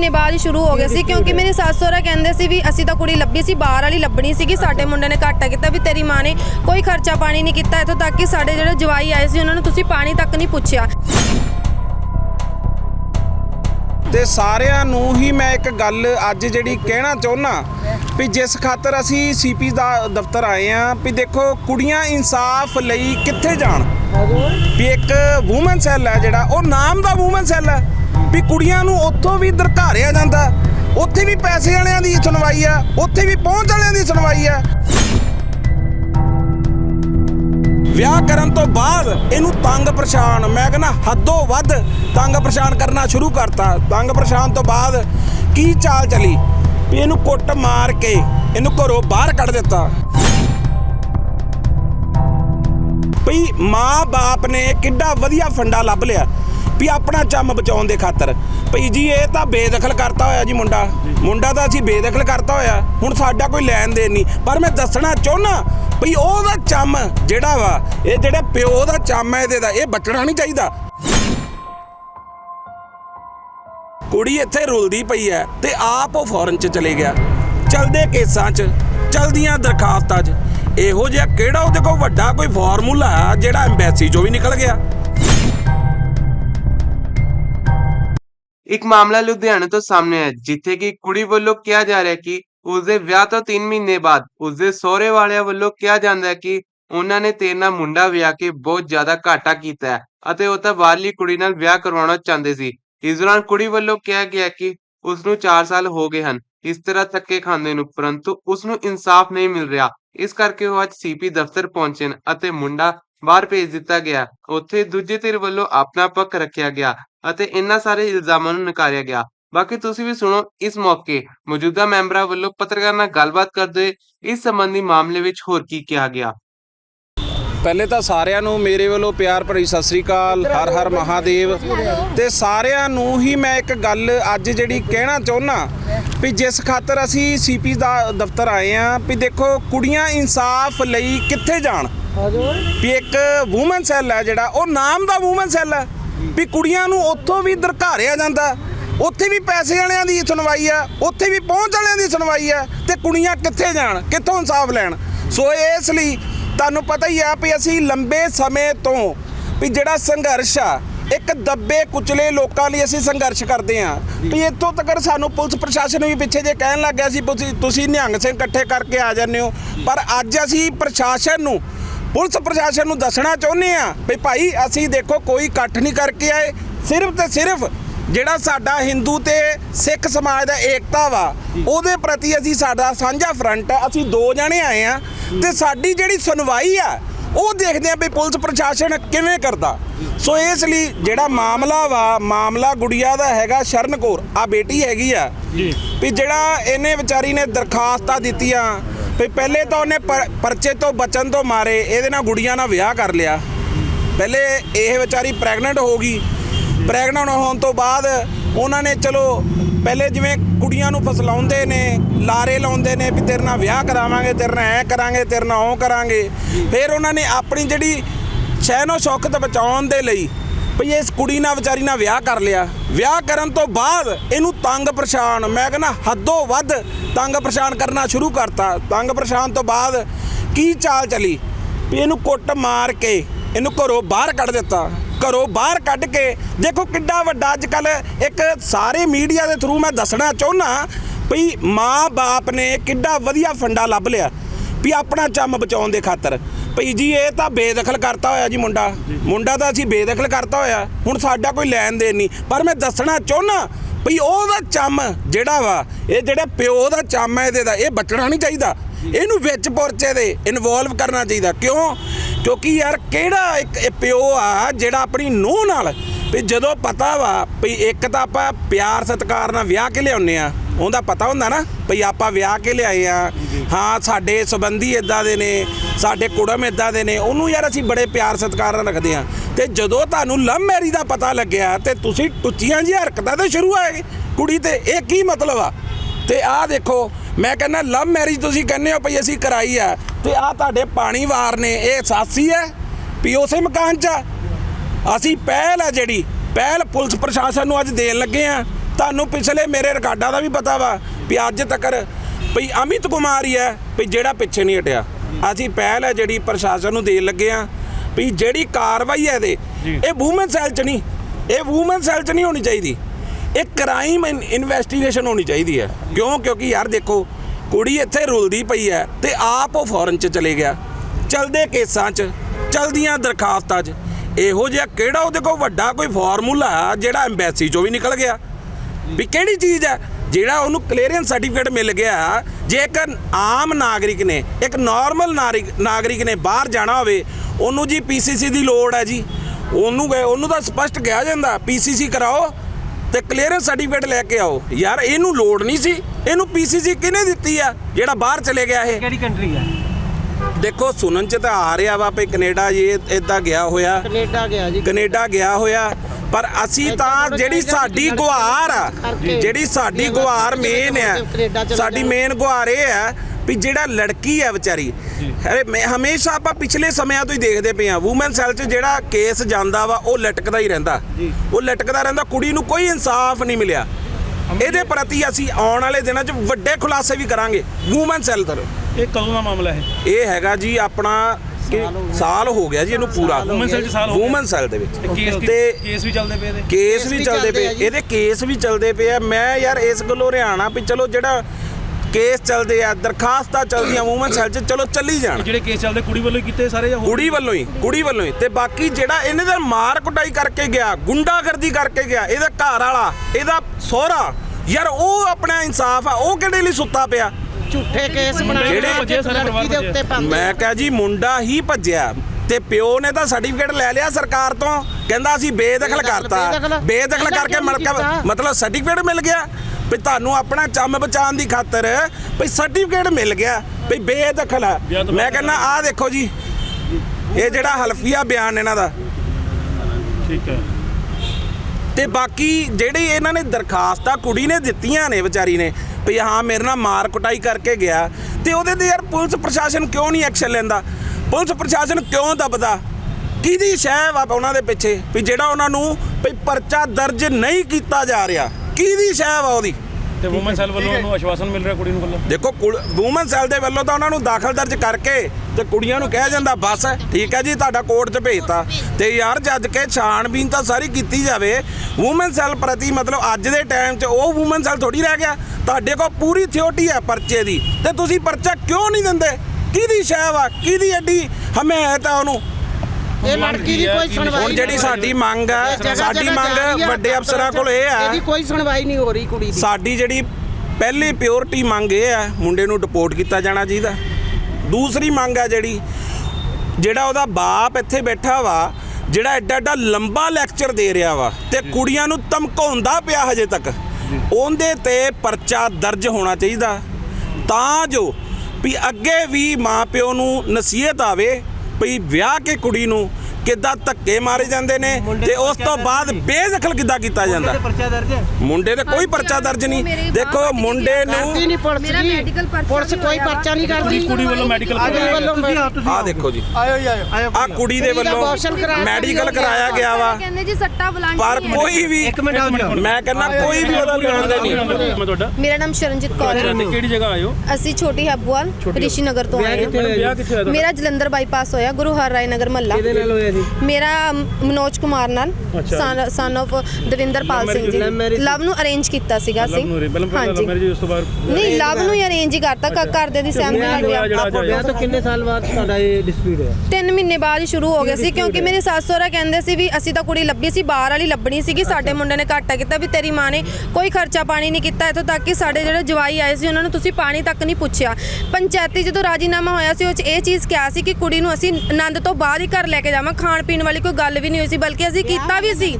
ਮਹੀਨੇ ਬਾਅਦ ਹੀ ਸ਼ੁਰੂ ਹੋ ਗਏ ਸੀ ਕਿਉਂਕਿ ਮੇਰੀ ਸੱਸ ਸਹੁਰਾ ਕਹਿੰਦੇ ਸੀ ਵੀ ਅਸੀਂ ਤਾਂ ਕੁੜੀ ਲੱਭੀ ਸੀ ਬਾਹਰ ਵਾਲੀ ਲੱਭਣੀ ਸੀਗੀ ਸਾਡੇ ਮੁੰਡੇ ਨੇ ਘਾਟਾ ਕੀਤਾ ਵੀ ਤੇਰੀ ਮਾਂ ਨੇ ਕੋਈ ਖਰਚਾ ਪਾਣੀ ਨਹੀਂ ਕੀਤਾ ਇੱਥੋਂ ਤੱਕ ਕਿ ਸਾਡੇ ਜਿਹੜੇ ਜਵਾਈ ਆਏ ਸੀ ਉਹਨਾਂ ਨੂੰ ਤੁਸੀਂ ਪਾਣੀ ਤੱਕ ਨਹੀਂ ਪੁੱਛਿਆ। ਤੇ ਸਾਰਿਆਂ ਨੂੰ ਹੀ ਮੈਂ ਇੱਕ ਗੱਲ ਅੱਜ ਜਿਹੜੀ ਕਹਿਣਾ ਚਾਹੁੰਦਾ ਵੀ ਜਿਸ ਖਾਤਰ ਅਸੀਂ ਸੀਪੀ ਦਾ ਦਫ਼ਤਰ ਆਏ ਆ ਵੀ ਦੇਖੋ ਕੁੜੀਆਂ ਇਨਸਾਫ ਲਈ ਕਿੱਥੇ ਜਾਣ? ਵੀ ਇੱਕ ਔਮਨ ਸੈੱਲ ਹੈ ਜਿਹੜਾ ਉਹ ਨਾਮ ਦਾ ਔਮਨ ਸੈੱਲ ਹੈ। ਵੀ ਕੁੜੀਆਂ ਨੂੰ ਉੱਥੋਂ ਵੀ ਦਰਕਾਰਿਆ ਜਾਂਦਾ। ਉੱਥੇ ਵੀ ਪੈਸੇ ਵਾਲਿਆਂ ਦੀ ਸੁਣਵਾਈ ਆ, ਉੱਥੇ ਵੀ ਪਹੁੰਚ ਵਾਲਿਆਂ ਦੀ ਸੁਣਵਾਈ ਆ। ਵਿਆਹ ਕਰਨ ਤੋਂ ਬਾਅਦ ਇਹਨੂੰ ਤੰਗ ਪਰੇਸ਼ਾਨ, ਮੈਂ ਕਹਿੰਦਾ ਹੱਦੋਂ ਵੱਧ ਤੰਗ ਪਰੇਸ਼ਾਨ ਕਰਨਾ ਸ਼ੁਰੂ ਕਰਤਾ। ਤੰਗ ਪਰੇਸ਼ਾਨ ਤੋਂ ਬਾਅਦ ਕੀ ਚਾਲ ਚਲੀ? ਵੀ ਇਹਨੂੰ ਕੁੱਟ ਮਾਰ ਕੇ ਇਹਨੂੰ ਘਰੋਂ ਬਾਹਰ ਕੱਢ ਦਿੱਤਾ। ਭਈ ਮਾਂ-ਬਾਪ ਨੇ ਕਿੱਡਾ ਵਧੀਆ ਫੰਡਾ ਲੱਭ ਲਿਆ। ਵੀ ਆਪਣਾ ਚੰਮ ਬਚਾਉਣ ਦੇ ਖਾਤਰ। ਭਈ ਜੀ, ਇਹ ਤਾਂ ਬੇਦਖਲ ਕਰਤਾ ਹੋਇਆ ਜੀ ਮੁੰਡਾ। ਮੁੰਡਾ ਤਾਂ ਅਸੀਂ ਬੇਦਖਲ ਕਰਤਾ ਹੋਇਆ। ਹੁਣ ਸਾਡਾ ਕੋਈ ਲੈਣ ਦੇਣ ਨਹੀਂ। ਪਰ ਮੈਂ ਦੱਸਣਾ ਚਾਹੁੰਦਾ ਭਈ ਉਹਦਾ ਚੰਮ ਜਿਹੜਾ ਵਾ, ਇਹ ਜਿਹੜਾ ਪਿਓ ਦਾ ਚੰਮ ਹੈ ਇਹਦੇ ਦਾ, ਇਹ ਬਚਣਾ ਨਹੀਂ ਚਾਹੀਦਾ। ਕੁੜੀ ਇੱਥੇ ਰੁਲਦੀ ਪਈ ਹੈ ਤੇ ਆਪ ਉਹ ਫੌਰਨ ਚ ਚਲੇ ਗਿਆ। ਚਲਦੇ ਕੇਸਾਂ ਚ, ਚਲਦੀਆਂ ਦਰਖਾਸਤਾਂ ਚ। ਇਹੋ ਜਿਹਾ ਕਿਹੜਾ ਉਹਦੇ ਕੋਲ ਵੱਡਾ ਕੋਈ ਫਾਰਮੂਲਾ ਜਿਹੜਾ ਐਮਬੈਸੀ ਚੋਂ ਵੀ ਨਿਕਲ ਗਿਆ? ਇੱਕ ਮਾਮਲਾ ਲੁਧਿਆਣਾ ਤੋਂ ਸਾਹਮਣੇ ਆਇਆ, ਜਿੱਥੇ ਕਿ ਕੁੜੀ ਵੱਲੋਂ ਕਿਹਾ ਜਾ ਰਿਹਾ ਹੈ ਕਿ ਉਸਦੇ ਵਿਆਹ ਤੋਂ 3 ਮਹੀਨੇ ਬਾਅਦ ਉਸਦੇ ਸਹੁਰੇ ਵਾਲਿਆਂ ਵੱਲੋਂ ਕਿਹਾ ਜਾਂਦਾ ਹੈ ਕਿ ਉਹਨਾਂ ਨੇ ਤੇਰੇ ਨਾਲ ਮੁੰਡਾ ਵਿਆਹ ਕੇ ਬਹੁਤ ਜ਼ਿਆਦਾ ਘਾਟਾ ਕੀਤਾ ਹੈ ਅਤੇ ਉਹ ਤਾਂ ਬਾਹਰਲੀ ਕੁੜੀ ਨਾਲ ਵਿਆਹ ਕਰਵਾਉਣਾ ਚਾਹੁੰਦੇ ਸੀ। ਇਸ ਦੌਰਾਨ ਕੁੜੀ ਵੱਲੋਂ ਕਿਹਾ ਗਿਆ ਕਿ ਉਸ ਨੂੰ 4 ਸਾਲ ਹੋ ਗਏ ਹਨ, ਇਸ ਤਰ੍ਹਾਂ ਧੱਕੇ ਖਾਂਦੇ ਨੂੰ, ਪਰੰਤੂ ਉਸ ਨੂੰ ਇਨਸਾਫ ਨਹੀਂ ਮਿਲ ਰਿਹਾ। ਇਸ ਕਰਕੇ ਉਹ ਅੱਜ ਸੀਪੀ ਦਫ਼ਤਰ ਪਹੁੰਚੇ ਅਤੇ ਮੁੰਡਾ ਬਾਹਰ ਭੇਜ ਦਿੱਤਾ ਗਿਆ। ਉੱਥੇ ਦੂਜੇ ਧਿਰ ਵੱਲੋਂ ਆਪਣਾ ਪੱਖ ਰੱਖਿਆ ਗਿਆ ਅਤੇ ਇਨ੍ਹਾਂ ਸਾਰੇ ਇਲਜ਼ਾਮਾਂ ਨੂੰ ਨਕਾਰਿਆ ਗਿਆ। ਬਾਕੀ ਤੁਸੀਂ ਵੀ ਸੁਣੋ ਇਸ ਮੌਕੇ। ਮੌਜੂਦਾ ਮੈਂਬਰਾਂ ਵੱਲੋਂ ਪੱਤਰਕਾਰਾਂ ਨਾਲ ਗੱਲਬਾਤ ਕਰਦੇ ਹੋਏ ਇਸ ਸੰਬੰਧੀ ਮਾਮਲੇ ਵਿੱਚ ਹੋਰ ਕੀ ਕਿਹਾ ਗਿਆ। ਪਹਿਲੇ ਤਾਂ ਸਾਰਿਆਂ ਨੂੰ ਮੇਰੇ ਵੱਲੋਂ ਪਿਆਰ ਭਰੀ ਸਤਿ ਸ੍ਰੀ ਅਕਾਲ, ਹਰ ਹਰ ਮਹਾਦੇਵ। ਤੇ ਸਾਰਿਆਂ ਨੂੰ ਹੀ ਮੈਂ ਇੱਕ ਗੱਲ ਅੱਜ ਜਿਹੜੀ ਕਹਿਣਾ ਚਾਹੁੰਦਾ ਵੀ ਜਿਸ ਖਾਤਰ ਅਸੀਂ ਸੀਪੀ ਦਾ ਦਫ਼ਤਰ ਆਏ ਆ ਵੀ ਦੇਖੋ ਕੁੜੀਆਂ ਇਨਸਾਫ ਲਈ ਕਿੱਥੇ ਜਾਣ? ਵੀ ਇੱਕ ਔਮਨ ਸੈੱਲ ਹੈ ਜਿਹੜਾ, ਉਹ ਨਾਮ ਦਾ ਔਮਨ ਸੈੱਲ ਹੈ। ਵੀ ਕੁੜੀਆਂ ਨੂੰ ਉੱਥੋਂ ਵੀ ਦਰਕਾਰਿਆ ਜਾਂਦਾ, ਉੱਥੇ ਵੀ ਪੈਸੇ ਵਾਲਿਆਂ ਦੀ ਸੁਣਵਾਈ ਆ, ਉੱਥੇ ਵੀ ਪਹੁੰਚ ਵਾਲਿਆਂ ਦੀ ਸੁਣਵਾਈ ਆ, ਤੇ ਕੁੜੀਆਂ ਕਿੱਥੇ ਜਾਣ, ਕਿੱਥੋਂ ਇਨਸਾਫ ਲੈਣ? ਸੋ ਇਸ ਲਈ ਤੁਹਾਨੂੰ ਪਤਾ ਹੀ ਆ ਵੀ ਅਸੀਂ ਲੰਬੇ ਸਮੇਂ ਤੋਂ ਵੀ ਜਿਹੜਾ ਸੰਘਰਸ਼ ਆ, ਇੱਕ ਦੱਬੇ ਕੁਚਲੇ ਲੋਕਾਂ ਲਈ ਅਸੀਂ ਸੰਘਰਸ਼ ਕਰਦੇ ਆ ਵੀ ਇੱਥੋਂ ਤੱਕ ਸਾਨੂੰ ਪੁਲਿਸ ਪ੍ਰਸ਼ਾਸਨ ਵੀ ਪਿੱਛੇ ਜੇ ਕਹਿਣ ਲੱਗ ਗਿਆ ਸੀ, ਤੁਸੀਂ- ਤੁਸੀਂ ਨਿਹੰਗ ਸਿੰਘ ਇਕੱਠੇ ਕਰਕੇ ਆ ਜਾਂਦੇ ਹੋ। ਪਰ ਅੱਜ ਅਸੀਂ ਪ੍ਰਸ਼ਾਸਨ ਨੂੰ, ਪੁਲਿਸ ਪ੍ਰਸ਼ਾਸਨ ਨੂੰ ਦੱਸਣਾ ਚਾਹੁੰਦੇ ਆ ਵੀ ਭਾਈ, ਅਸੀਂ ਦੇਖੋ ਕੋਈ ਇਕੱਠ ਨਹੀਂ ਕਰਕੇ ਆਏ। ਸਿਰਫ ਤੇ ਸਿਰਫ ਜਿਹੜਾ ਸਾਡਾ ਹਿੰਦੂ ਤੇ ਸਿੱਖ ਸਮਾਜ ਦਾ ਏਕਤਾ ਵਾ ਉਹਦੇ ਪ੍ਰਤੀ ਅਸੀਂ ਸਾਡਾ ਸਾਂਝਾ ਫਰੰਟ ਆ ਅਸੀਂ ਦੋ ਜਣੇ ਆਏ ਆ ਤੇ ਸਾਡੀ ਜਿਹੜੀ ਸੁਣਵਾਈ ਆ ਉਹ ਦੇਖਦੇ ਆ ਵੀ ਪੁਲਿਸ ਪ੍ਰਸ਼ਾਸਨ ਕਿਵੇਂ ਕਰਦਾ। ਸੋ ਇਸ ਲਈ ਜਿਹੜਾ ਮਾਮਲਾ ਵਾ ਮਾਮਲਾ ਗੁੜੀਆ ਦਾ ਹੈਗਾ ਸ਼ਰਨ ਕੌਰ ਆ ਬੇਟੀ ਹੈਗੀ ਆ। ਜੀ। ਵੀ ਜਿਹੜਾ ਇਹਨੇ ਵਿਚਾਰੀ ਨੇ ਦਰਖਾਸਤਾਂ ਦਿੱਤੀਆਂ ਵੀ ਪਹਿਲੇ ਤਾਂ ਉਹਨੇ ਪਰ- ਪਰਚੇ ਤੋਂ ਬਚਣ ਤੋਂ ਮਾਰੇ ਇਹਦੇ ਨਾਲ ਗੁੜੀਆ ਨਾਲ ਵਿਆਹ ਕਰ ਲਿਆ। ਪਹਿਲੇ ਇਹ ਵਿਚਾਰੀ ਪ੍ਰੈਗਨੈਂਟ ਹੋ ਗਈ ਪ੍ਰੈਗਨੈਂਟ ਹੋਣ ਤੋਂ ਬਾਅਦ ਉਹਨਾਂ ਨੇ ਚਲੋ ਪਹਿਲੇ ਜਿਵੇਂ ਕੁੜੀਆਂ ਨੂੰ ਫਸਲਾਉਂਦੇ ਨੇ, ਲਾਰੇ ਲਾਉਂਦੇ ਨੇ ਵੀ ਤੇਰੇ ਨਾਲ ਵਿਆਹ ਕਰਾਵਾਂਗੇ, ਤੇਰੇ ਨਾਲ ਐ ਕਰਾਂਗੇ, ਤੇਰੇ ਨਾਲ ਉਹ ਕਰਾਂਗੇ। ਫਿਰ ਉਹਨਾਂ ਨੇ ਆਪਣੀ ਜਿਹੜੀ ਸ਼ੈਨੋ ਸ਼ੌਕਤ ਬਚਾਉਣ ਦੇ ਲਈ ਭਈ ਇਸ ਕੁੜੀ ਨਾਲ ਵਿਚਾਰੀ ਨਾਲ ਵਿਆਹ ਕਰ ਲਿਆ। ਵਿਆਹ ਕਰਨ ਤੋਂ ਬਾਅਦ ਇਹਨੂੰ ਤੰਗ ਪਰੇਸ਼ਾਨ, ਮੈਂ ਕਹਿੰਦਾ ਹੱਦੋਂ ਵੱਧ ਤੰਗ ਪਰੇਸ਼ਾਨ ਕਰਨਾ ਸ਼ੁਰੂ ਕਰਤਾ। ਤੰਗ ਪਰੇਸ਼ਾਨ ਤੋਂ ਬਾਅਦ ਕੀ ਚਾਲ ਚਲੀ? ਵੀ ਇਹਨੂੰ ਕੁੱਟ ਮਾਰ ਕੇ ਇਹਨੂੰ ਘਰੋਂ ਬਾਹਰ ਕੱਢ ਦਿੱਤਾ। ਘਰੋਂ ਬਾਹਰ ਕੱਢ ਕੇ ਦੇਖੋ ਕਿੱਡਾ ਵੱਡਾ ਅੱਜ ਕੱਲ ਇੱਕ ਸਾਰੇ ਮੀਡੀਆ ਦੇ ਥਰੂ ਮੈਂ ਦੱਸਣਾ ਚਾਹੁੰਦਾ ਵੀ ਮਾਂ-ਬਾਪ ਨੇ ਕਿੱਡਾ ਵਧੀਆ ਫੰਡਾ ਲੱਭ ਲਿਆ ਵੀ ਆਪਣਾ ਚੰਮ ਬਚਾਉਣ ਦੇ ਖਾਤਰ। ਭਈ ਜੀ ਇਹ ਤਾਂ ਬੇਦਖਲ ਕਰਤਾ ਹੋਇਆ ਜੀ ਮੁੰਡਾ। ਮੁੰਡਾ ਤਾਂ ਅਸੀਂ ਬੇਦਖਲ ਕਰਤਾ ਹੋਇਆ। ਹੁਣ ਸਾਡਾ ਕੋਈ ਲੈਣ ਦੇਣ ਨਹੀਂ। ਪਰ ਮੈਂ ਦੱਸਣਾ ਚਾਹੁੰਦਾ ਭਈ ਉਹਦਾ ਚੰਮ ਜਿਹੜਾ ਵਾ ਇਹ ਜਿਹੜੇ ਪਿਓ ਦਾ ਚੰਮ ਹੈ ਇਹਦੇ ਦਾ ਇਹ ਬਚਣਾ ਨਹੀਂ ਚਾਹੀਦਾ। ਇਹਨੂੰ ਵਿੱਚ ਪਰਚੇ ਦੇ ਇਨਵੋਲਵ ਕਰਨਾ ਚਾਹੀਦਾ। ਕਿਉਂ? ਕਿਉਂਕਿ ਯਾਰ ਕਿਹੜਾ ਇੱਕ ਇਹ ਪਿਓ ਆ ਜਿਹੜਾ ਆਪਣੀ ਨੂੰਹ ਨਾਲ, ਵੀ ਜਦੋਂ ਪਤਾ ਵਾ ਵੀ ਇੱਕ ਤਾਂ ਆਪਾਂ ਪਿਆਰ ਸਤਿਕਾਰ ਨਾਲ ਵਿਆਹ ਕੇ ਲਿਆਉਂਦੇ ਆ ਉਹਦਾ ਪਤਾ ਹੁੰਦਾ ਨਾ ਵੀ ਆਪਾਂ ਵਿਆਹ ਕੇ ਲਿਆਏ ਆ। ਹਾਂ, ਸਾਡੇ ਸਬੰਧੀ ਇਦਾਂ ਦੇ ਨੇ, ਸਾਡੇ ਕੁੜਮ ਇਦਾਂ ਦੇ ਨੇ, ਉਹਨੂੰ ਯਾਰ ਅਸੀਂ ਬੜੇ ਪਿਆਰ ਸਤਿਕਾਰ ਨਾਲ ਰੱਖਦੇ ਆ ਤੇ ਜਦੋਂ ਤੁਹਾਨੂੰ ਲਵ ਮੈਰੀ ਦਾ ਪਤਾ ਲੱਗਿਆ ਤੇ ਤੁਸੀਂ ਟੁੱਚੀਆਂ ਜੀ ਹਰਕਤਾਂ ਤੇ ਸ਼ੁਰੂ ਹੋਏ ਕੁੜੀ ਤੇ, ਇਹ ਕੀ ਮਤਲਬ ਆ? ਤੇ ਆਹ ਦੇਖੋ ਮੈਂ ਕਹਿੰਦਾ ਲਵ ਮੈਰਿਜ ਤੁਸੀਂ ਕਹਿੰਦੇ ਹੋ ਭਈ ਅਸੀਂ ਕਰਾਈ ਆ ਤੇ ਆਹ ਤੁਹਾਡੇ ਪਾਣੀ ਵਾਰ ਨੇ ਇਹ ਸਾਸੀ ਹੈ ਵੀ ਉਸੇ ਮਕਾਨ 'ਚ ਆ। ਅਸੀਂ ਪਹਿਲ ਆ ਜਿਹੜੀ ਪਹਿਲ ਪੁਲਿਸ ਪ੍ਰਸ਼ਾਸਨ ਨੂੰ ਅੱਜ ਦੇਣ ਲੱਗੇ ਆ। ਤੁਹਾਨੂੰ ਪਿਛਲੇ ਮੇਰੇ ਰਿਕਾਰਡਾਂ ਦਾ ਵੀ ਪਤਾ ਵਾ ਵੀ ਅੱਜ ਤੱਕਰ ਵੀ ਅਮਿਤ ਕੁਮਾਰ ਹੀ ਹੈ ਵੀ ਜਿਹੜਾ ਪਿੱਛੇ ਨਹੀਂ ਹਟਿਆ। ਅਸੀਂ ਪਹਿਲ ਹੈ ਜਿਹੜੀ ਪ੍ਰਸ਼ਾਸਨ ਨੂੰ ਦੇਣ ਲੱਗੇ ਆ ਵੀ ਜਿਹੜੀ ਕਾਰਵਾਈ ਹੈ ਇਹਦੇ ਇਹ ਵੂਮਨ ਸੈੱਲ ਚ ਨਹੀਂ ਇਹ ਵੂਮਨ ਸੈੱਲ ਚ ਨਹੀਂ ਹੋਣੀ ਚਾਹੀਦੀ। ਇਹ ਕ੍ਰਾਈਮ ਇਨਵੈਸਟੀਗੇਸ਼ਨ ਹੋਣੀ ਚਾਹੀਦੀ ਹੈ। ਕਿਉਂ? ਕਿਉਂਕਿ ਯਾਰ ਦੇਖੋ, ਕੁੜੀ ਇੱਥੇ ਰੁਲਦੀ ਪਈ ਹੈ ਤੇ ਆਪ ਉਹ ਫੌਰਨ ਚ ਚਲੇ ਗਿਆ। ਚਲਦੇ ਕੇਸਾਂ 'ਚ, ਚਲਦੀਆਂ ਦਰਖਾਸਤਾਂ 'ਚ। ਇਹੋ ਜਿਹਾ ਕਿਹੜਾ ਉਹਦੇ ਕੋਲ ਵੱਡਾ ਕੋਈ ਫਾਰਮੂਲਾ ਜਿਹੜਾ ਐਮਬੈਸੀ 'ਚੋਂ ਵੀ ਨਿਕਲ ਗਿਆ? ਵੀ ਕਿਹੜੀ ਚੀਜ਼ ਹੈ? ਜਿਹੜਾ ਉਹਨੂੰ ਕਲੀਅਰੈਂਸ ਸਰਟੀਫਿਕੇਟ ਮਿਲ ਗਿਆ ਜੇ ਇੱਕ ਆਮ ਨਾਗਰਿਕ ਨੇ, ਇੱਕ ਨਾਰਮਲ ਨਾਗਰਿਕ ਨੇ ਬਾਹਰ ਜਾਣਾ ਹੋਵੇ, ਉਹਨੂੰ ਜੀ ਪੀਸੀਸੀ ਦੀ ਲੋੜ ਹੈ ਜੀ। ਉਹਨੂੰ ਗਏ ਉਹਨੂੰ ਤਾਂ ਸਪਸ਼ਟ ਕਿਹਾ ਜਾਂਦਾ ਪੀਸੀਸੀ ਕਰਾਓ। ਤੇ ਕਲੀਅਰੈਂਸ ਸਰਟੀਫਿਕੇਟ ਲੈ ਕੇ ਆਓ। ਯਾਰ ਇਹਨੂੰ ਲੋੜ ਨਹੀਂ ਸੀ। ਇਹਨੂੰ ਪੀਸੀਸੀ ਕਿਹਨੇ ਦਿੱਤੀ ਆ? ਜਿਹੜਾ ਬਾਹਰ ਚਲੇ ਗਿਆ ਇਹ। ਕਿਹੜੀ ਕੰਟਰੀ ਹੈ ਦੇਖੋ ਸੁਣਨ ਚ ਤਾਂ ਆ ਰਿਹਾ ਵਾ ਵੀ ਕੈਨੇਡਾ ਜੀ ਇਦਾਂ ਗਿਆ ਹੋਇਆ। ਕੈਨੇਡਾ ਗਿਆ ਜੀ। ਕੈਨੇਡਾ ਗਿਆ ਹੋਇਆ। ਪਰ ਅਸੀਂ ਤਾਂ ਜਿਹੜੀ ਸਾਡੀ ਗੁਹਾਰ ਆ ਜਿਹੜੀ ਸਾਡੀ ਗੁਹਾਰ ਮੇਨ ਆ ਸਾਡੀ ਮੇਨ ਗੁਹਾਰ ਇਹ ਹੈ ਵੀ ਜਿਹੜਾ ਲੜਕੀ ਹੈ ਵਿਚਾਰੀ ਅਰੇ ਮੈਂ ਹਮੇਸ਼ਾ ਆਪਾਂ ਪਿਛਲੇ ਸਮਿਆਂ ਤੋਂ ਹੀ ਦੇਖਦੇ ਪਏ ਆ ਔਮਨ ਸੈਲ 'ਚ ਜਿਹੜਾ ਕੇਸ ਜਾਂਦਾ ਵਾ ਉਹ ਲਟਕਦਾ ਹੀ ਰਹਿੰਦਾ। ਉਹ ਲਟਕਦਾ ਰਹਿੰਦਾ ਕੁੜੀ ਨੂੰ ਕੋਈ ਇਨਸਾਫ ਨਹੀਂ ਮਿਲਿਆ। ਇਹਦੇ ਪ੍ਰਤੀ ਅਸੀਂ ਆਉਣ ਵਾਲੇ ਦਿਨਾਂ 'ਚ ਵੱਡੇ ਖੁਲਾਸੇ ਵੀ ਕਰਾਂਗੇ ਔਮਨ ਸੈਲ ਤੋਂ ਇਹ ਕਦੋਂ ਦਾ ਮਾਮਲਾ ਹੈ? ਇਹ ਹੈਗਾ ਜੀ ਆਪਣਾ ਕਿ ਸਾਲ ਹੋ ਗਿਆ। ਜੀ ਇਹਨੂੰ ਪੂਰਾ। 'ਚ ਸਾਲ ਦੇ ਵਿੱਚ। ਕੇਸ ਤੇ ਕੇਸ ਵੀ ਚੱਲਦੇ ਪਏ ਇਹਦੇ? ਕੇਸ ਵੀ ਚੱਲਦੇ ਪਏ। ਇਹਦੇ ਕੇਸ ਵੀ ਚੱਲਦੇ ਪਏ ਆ। ਮੈਂ ਯਾਰ ਇਸ ਗੱਲੋਂ ਹਰਿਆਣਾ ਵੀ ਚਲੋ ਜਿਹੜਾ ਕੇਸ ਚੱਲਦੇ ਆ ਦਰਖਾਸਤਾਂ ਚੱਲਦੀਆਂ ਵੂਮਨ ਸੈਲ 'ਚ। ਚਲੋ ਚੱਲੀ ਜਾਣ। ਜਿਹੜੇ ਕੇਸ ਚੱਲਦੇ ਕੁੜੀ ਵੱਲੋਂ ਹੀ ਕੀਤੇ ਸਾਰੇ ਜਾਂ ਹੋਰ? ਕੁੜੀ ਵੱਲੋਂ ਹੀ ਕੁੜੀ ਵੱਲੋਂ ਹੀ। ਤੇ ਬਾਕੀ ਜਿਹੜਾ ਇਹਨੇ ਦਾ ਮਾਰ ਕੁਟਾਈ ਕਰਕੇ ਗਿਆ ਗੁੰਡਾਗਰਦੀ ਕਰਕੇ ਗਿਆ ਇਹਦਾ ਘਰ ਵਾਲਾ ਇਹਦਾ ਸਹੁਰਾ ਯਾਰ ਉਹ ਆਪਣਾ ਇਨਸਾਫ ਆ ਉਹ ਕਿਹੜੇ ਲਈ ਸੁੱਤਾ ਪਿਆ? ਝੂਠੇ ਕੇਸ ਬਣਾ ਕੇ ਜਿਹੜੇ ਭੱਜੇ ਸਾਰੇ ਲੜਕੀ ਦੇ ਪਰਿਵਾਰ ਉੱਤੇ ਪਾਉਂਦੇ ਮੈਂ ਕਿਹਾ ਜੀ ਮੁੰਡਾ ਹੀ ਭੱਜਿਆ। ਤੇ ਪਿਓ ਨੇ ਤਾਂ ਸਰਟੀਫਿਕੇਟ ਲੈ ਲਿਆ ਸਰਕਾਰ ਤੋਂ। ਕਹਿੰਦਾ ਅਸੀਂ ਬੇਦਖਲ ਬੇਦਖਲ- ਕਰਤਾ। ਬੇਦਖਲ- ਬੇਦਖਲ ਕਰਕੇ ਕੀਤਾ? ਮਤਲਬ ਸਰਟੀਫਿਕੇਟ ਮਿਲ ਗਿਆ। ਵੀ ਤੁਹਾਨੂੰ ਆਪਣਾ ਚੰਮ ਬਚਾਉਣ ਦੀ ਖਾਤਰ ਵੀ ਸਰਟੀਫਿਕੇਟ ਮਿਲ ਗਿਆ ਵੀ ਬੇਦਖਲ ਆ। ਤੋਂ ਮੈਂ ਕਹਿੰਦਾ ਆਹ ਦੇਖੋ ਜੀ ਇਹ ਜਿਹੜਾ ਹਲਫੀਆ ਬਿਆਨ ਇਹਨਾਂ ਦਾ। ਠੀਕ ਹੈ। ਤੇ ਬਾਕੀ ਜਿਹੜੀ ਇਹਨਾਂ ਨੇ ਦਰਖਾਸਤਾਂ ਕੁੜੀ ਨੇ ਦਿੱਤੀਆਂ ਨੇ ਵਿਚਾਰੀ ਨੇ ਵੀ ਹਾਂ ਮੇਰੇ ਨਾਲ ਮਾਰ ਕੁਟਾਈ ਕਰਕੇ ਗਿਆ। ਤੇ ਉਹਦੇ ਤੇ ਯਾਰ ਪੁਲਿਸ ਪ੍ਰਸ਼ਾਸਨ ਕਿਉਂ ਨਹੀਂ ਐਕਸ਼ਨ ਲੈਂਦਾ? ਪੁਲਿਸ ਪ੍ਰਸ਼ਾਸਨ ਕਿਉਂ ਦਬਦਾ? ਕਿਹਦੀ ਸ਼ਹਿ ਵਾ ਉਹਨਾਂ ਦੇ ਪਿੱਛੇ? ਵੀ ਜਿਹੜਾ ਉਹਨਾਂ ਨੂੰ ਵੀ ਪਰਚਾ ਦਰਜ ਨਹੀਂ ਕੀਤਾ ਜਾ ਰਿਹਾ। ਕਿਹਦੀ ਸ਼ਹਿ ਵਾ ਉਹਦੀ? ਤੇ ਔਮਨ ਸੈਲ ਵੱਲੋਂ ਉਹਨੂੰ ਆਸ਼ਵਾਸਨ ਮਿਲ ਰਿਹਾ ਕੁੜੀ ਨੂੰ ਵੱਲੋਂ? ਦੇਖੋ ਵੂਮਨ ਸੈਲ ਦੇ ਵੱਲੋਂ ਤਾਂ ਉਹਨਾਂ ਨੂੰ ਦਾਖਲ ਦਰਜ ਕਰਕੇ ਤੇ ਕੁੜੀਆਂ ਨੂੰ ਕਹਿ ਜਾਂਦਾ ਬਸ ਠੀਕ ਹੈ ਜੀ ਤੁਹਾਡਾ ਕੋਰਟ 'ਚ ਭੇਜਤਾ। ਤੇ ਯਾਰ ਜੱਜ ਕੇ ਛਾਣਬੀਨ ਤਾਂ ਸਾਰੀ ਕੀਤੀ ਜਾਵੇ ਵੂਮਨ ਸੈਲ ਪ੍ਰਤੀ ਮਤਲਬ ਅੱਜ ਦੇ ਟਾਈਮ 'ਚ ਉਹ ਵੂਮਨ ਸੈਲ ਥੋੜੀ ਰਹਿ ਗਿਆ। ਤੁਹਾਡੇ ਕੋਲ ਪੂਰੀ ਥਿਓਟੀ ਹੈ ਪਰਚੇ ਦੀ। ਤੇ ਤੁਸੀਂ ਪਰਚਾ ਕਿਉਂ ਨਹੀਂ ਦਿੰਦੇ? ਕਿਹਦੀ ਸ਼ੈ ਵਾ ਕਿਹਦੀ ਐਡੀ ਹਮੈਤ ਆ ਉਹਨੂੰ? ਇਹ ਲੜਕੀ ਦੀ ਕੋਈ ਸੁਣਵਾਈ ਹੁਣ ਜਿਹੜੀ ਸਾਡੀ ਮੰਗ ਹੈ ਸਾਡੀ ਮੰਗ ਵੱਡੇ ਅਫਸਰਾਂ ਕੋਲ ਇਹ ਇਹਦੀ ਹੈ ਕੋਈ ਸੁਣਵਾਈ ਨਹੀਂ ਹੋ ਰਹੀ ਕੁੜੀ ਦੀ। ਸਾਡੀ ਜਿਹੜੀ ਪਹਿਲੀ ਪਿਓਰਿਟੀ ਮੰਗ ਇਹ ਹੈ ਮੁੰਡੇ ਨੂੰ ਡਿਪੋਰਟ ਕੀਤਾ ਜਾਣਾ ਚਾਹੀਦਾ। ਦੂਸਰੀ ਮੰਗ ਹੈ ਜਿਹੜੀ ਜਿਹੜਾ ਉਹਦਾ ਬਾਪ ਇੱਥੇ ਬੈਠਾ ਵਾ ਜਿਹੜਾ ਐਡਾ ਐਡਾ ਲੰਬਾ ਲੈਕਚਰ ਦੇ ਰਿਹਾ ਵਾ ਤੇ ਕੁੜੀਆਂ ਨੂੰ ਧਮਕਾਉਂਦਾ ਪਿਆ ਹਜੇ ਤੱਕ। ਉਹਦੇ ਤੇ ਪਰਚਾ ਦਰਜ ਹੋਣਾ ਚਾਹੀਦਾ। ਤਾਂ ਜੋ ਵੀ ਅੱਗੇ ਵੀ ਮਾਪਿਓ ਨੂੰ ਨਸੀਹਤ ਆਵੇ ਵੀ ਵਿਆਹ ਕੇ ਕੁੜੀ ਨੂੰ ਕਿੱਦਾਂ ਧੱਕੇ ਮਾਰੇ ਜਾਂਦੇ ਨੇ? ਤੇ ਉਸ ਤੋਂ ਬਾਅਦ ਬੇਦਖਲ ਕਿੱਦਾਂ ਕੀਤਾ ਜਾਂਦਾ? ਪਰਚਾ ਦਰਜ ਹੈ। ਮੁੰਡੇ ਤੇ ਕੋਈ ਪਰਚਾ ਦਰਜ ਨਹੀਂ। ਦੇਖੋ ਮੁੰਡੇ ਕਰਦੀ ਨੂੰ ਨਹੀਂ ਪੁਲਿਸ ਮੇਰਾ ਜੀ medical ਪਰਚਾ ਪੁਲਿਸ ਵੀ ਕੋਈ ਹੋਇਆ ਪਰਚਾ ਨਹੀਂ ਕਰਦੀ। ਕੁੜੀ ਵੱਲੋਂ ਮੈਡੀਕਲ ਕੁੜੀ ਵੱਲੋਂ ਆਹ ਦੇਖੋ ਜੀ। ਆਇਓ ਜੀ ਆਇਓ ਆਹ ਕੁੜੀ ਦੇ ਕੁੜੀ ਦਾ ਵੱਲੋਂ abortion ਕਰਾਇਆ ਮੈਡੀਕਲ ਕਰਾਇਆ ਗਿਆ ਵਾ। ਕਹਿੰਦੇ ਜੀ ਸੱਟਾ ਬਲਾਂਟੀ ਪਰ ਕੋਈ ਵੀ ਮੈਂ ਕਹਿੰਦਾ ਕੋਈ ਵੀ ਉਹਦਾ ਨਹੀਂ। ਮੈਂ ਤੁਹਾਡਾ? ਮੇਰਾ ਨਾਮ ਸ਼ਰਨਜੀਤ ਕੌਰ ਹੈ। ਤੇ ਕਿਹੜੀ ਜਗ੍ਹਾ ਆਇਓ ਅਸੀਂ ਛੋਟੀ ਹੈਬੂਵਾਲ ਰਿਸ਼ੀ ਨਗਰ ਤੋਂ ਆਏ ਹਾਂ। ਵਿਆਹ ਕਿੱਥੇ ਹੋਇਆ ਤੁਹਾਡਾ? ਮੇਰਾ ਜਲੰਧਰ ਬਾਈਪਾਸ ਹੋਇਆ ਗੁਰੂ ਹਰਰਾਏ ਨਗਰ ਮਹੱਲਾ। ਨਾਲ ਹੋਇਆ ਜੀ? ਮੇਰਾ ਮ- ਮਨੋਜ ਕੁਮਾਰ ਨਾਲ। Son of Davinderpal Singh ji. ਲਵ ਨੂੰ ਅਰੇਂਜ ਕੀਤਾ ਸੀਗਾ ਤੋਂ ਬਾਅਦ ਨਹੀਂ ਲਵ ਨੂੰ ਹੀ ਅਰੇਂਜ ਹੀ ਕਰਤਾ ਘ- ਘਰਦੇ ਦੀ ਸਹਿਮਤੀ ਨਾਲ ਹੋਇਆ ਵਿਆਹ ਤੋਂ ਕਿੰਨੇ ਸਾਲ ਬਾਅਦ ਤੁਹਾਡਾ ਇਹ ਡਿਸਪਿਊਟ ਹੋਇਆ? ਤਿੰਨ ਮਹੀਨੇ ਬਾਅਦ ਹੀ ਸ਼ੁਰੂ ਹੋ ਗਿਆ ਸੀ ਕਿਉਂਕਿ ਮੇਰੇ ਸੱਸ ਸਹੁਰਾ ਕਹਿੰਦੇ ਸੀ ਵੀ ਅਸੀਂ ਤਾਂ ਕੁੜੀ ਲੱਭੀ ਸੀ ਬਾਹਰ ਵਾਲੀ ਲੱਭਣੀ ਸੀਗੀ ਸਾਡੇ ਮੁੰਡੇ ਨੇ ਘਾਟਾ ਕੀਤਾ ਵੀ ਤੇਰੀ ਮਾਂ ਨੇ ਕੋਈ ਖਰਚਾ ਪਾਣੀ ਨਹੀਂ ਕੀਤਾ ਇੱਥੋਂ ਤੱਕ ਕਿ ਸਾਡੇ ਜਿਹੜੇ ਜਵਾਈ ਆਏ ਸੀ ਉਹਨਾਂ ਨੂੰ ਤੁਸੀਂ ਪਾਣੀ ਤੱਕ ਨਹੀਂ ਪੁੱਛਿਆ। ਪੰਚਾਇਤੀ ਜਦੋਂ ਰਾਜੀਨਾਮਾ ਹੋਇਆ ਸੀ ਉਹ 'ਚ ਇਹ ਚੀਜ਼ ਕਿਹਾ ਸੀ ਕਿ ਕੁੜੀ ਨੂੰ ਅਸੀਂ ਆਨੰਦ ਤੋਂ ਬਾਅਦ ਹੀ ਘਰ ਲੈ ਕੇ ਜਾਵਾਂ ਖਾਣ ਪੀਣ ਵਾਲੀ ਕੋਈ ਗੱਲ ਵੀ ਨਹੀਂ ਹੋਈ ਸੀ ਬਲਕਿ ਅਸੀਂ ਕੀਤਾ ਵੀ ਸੀ।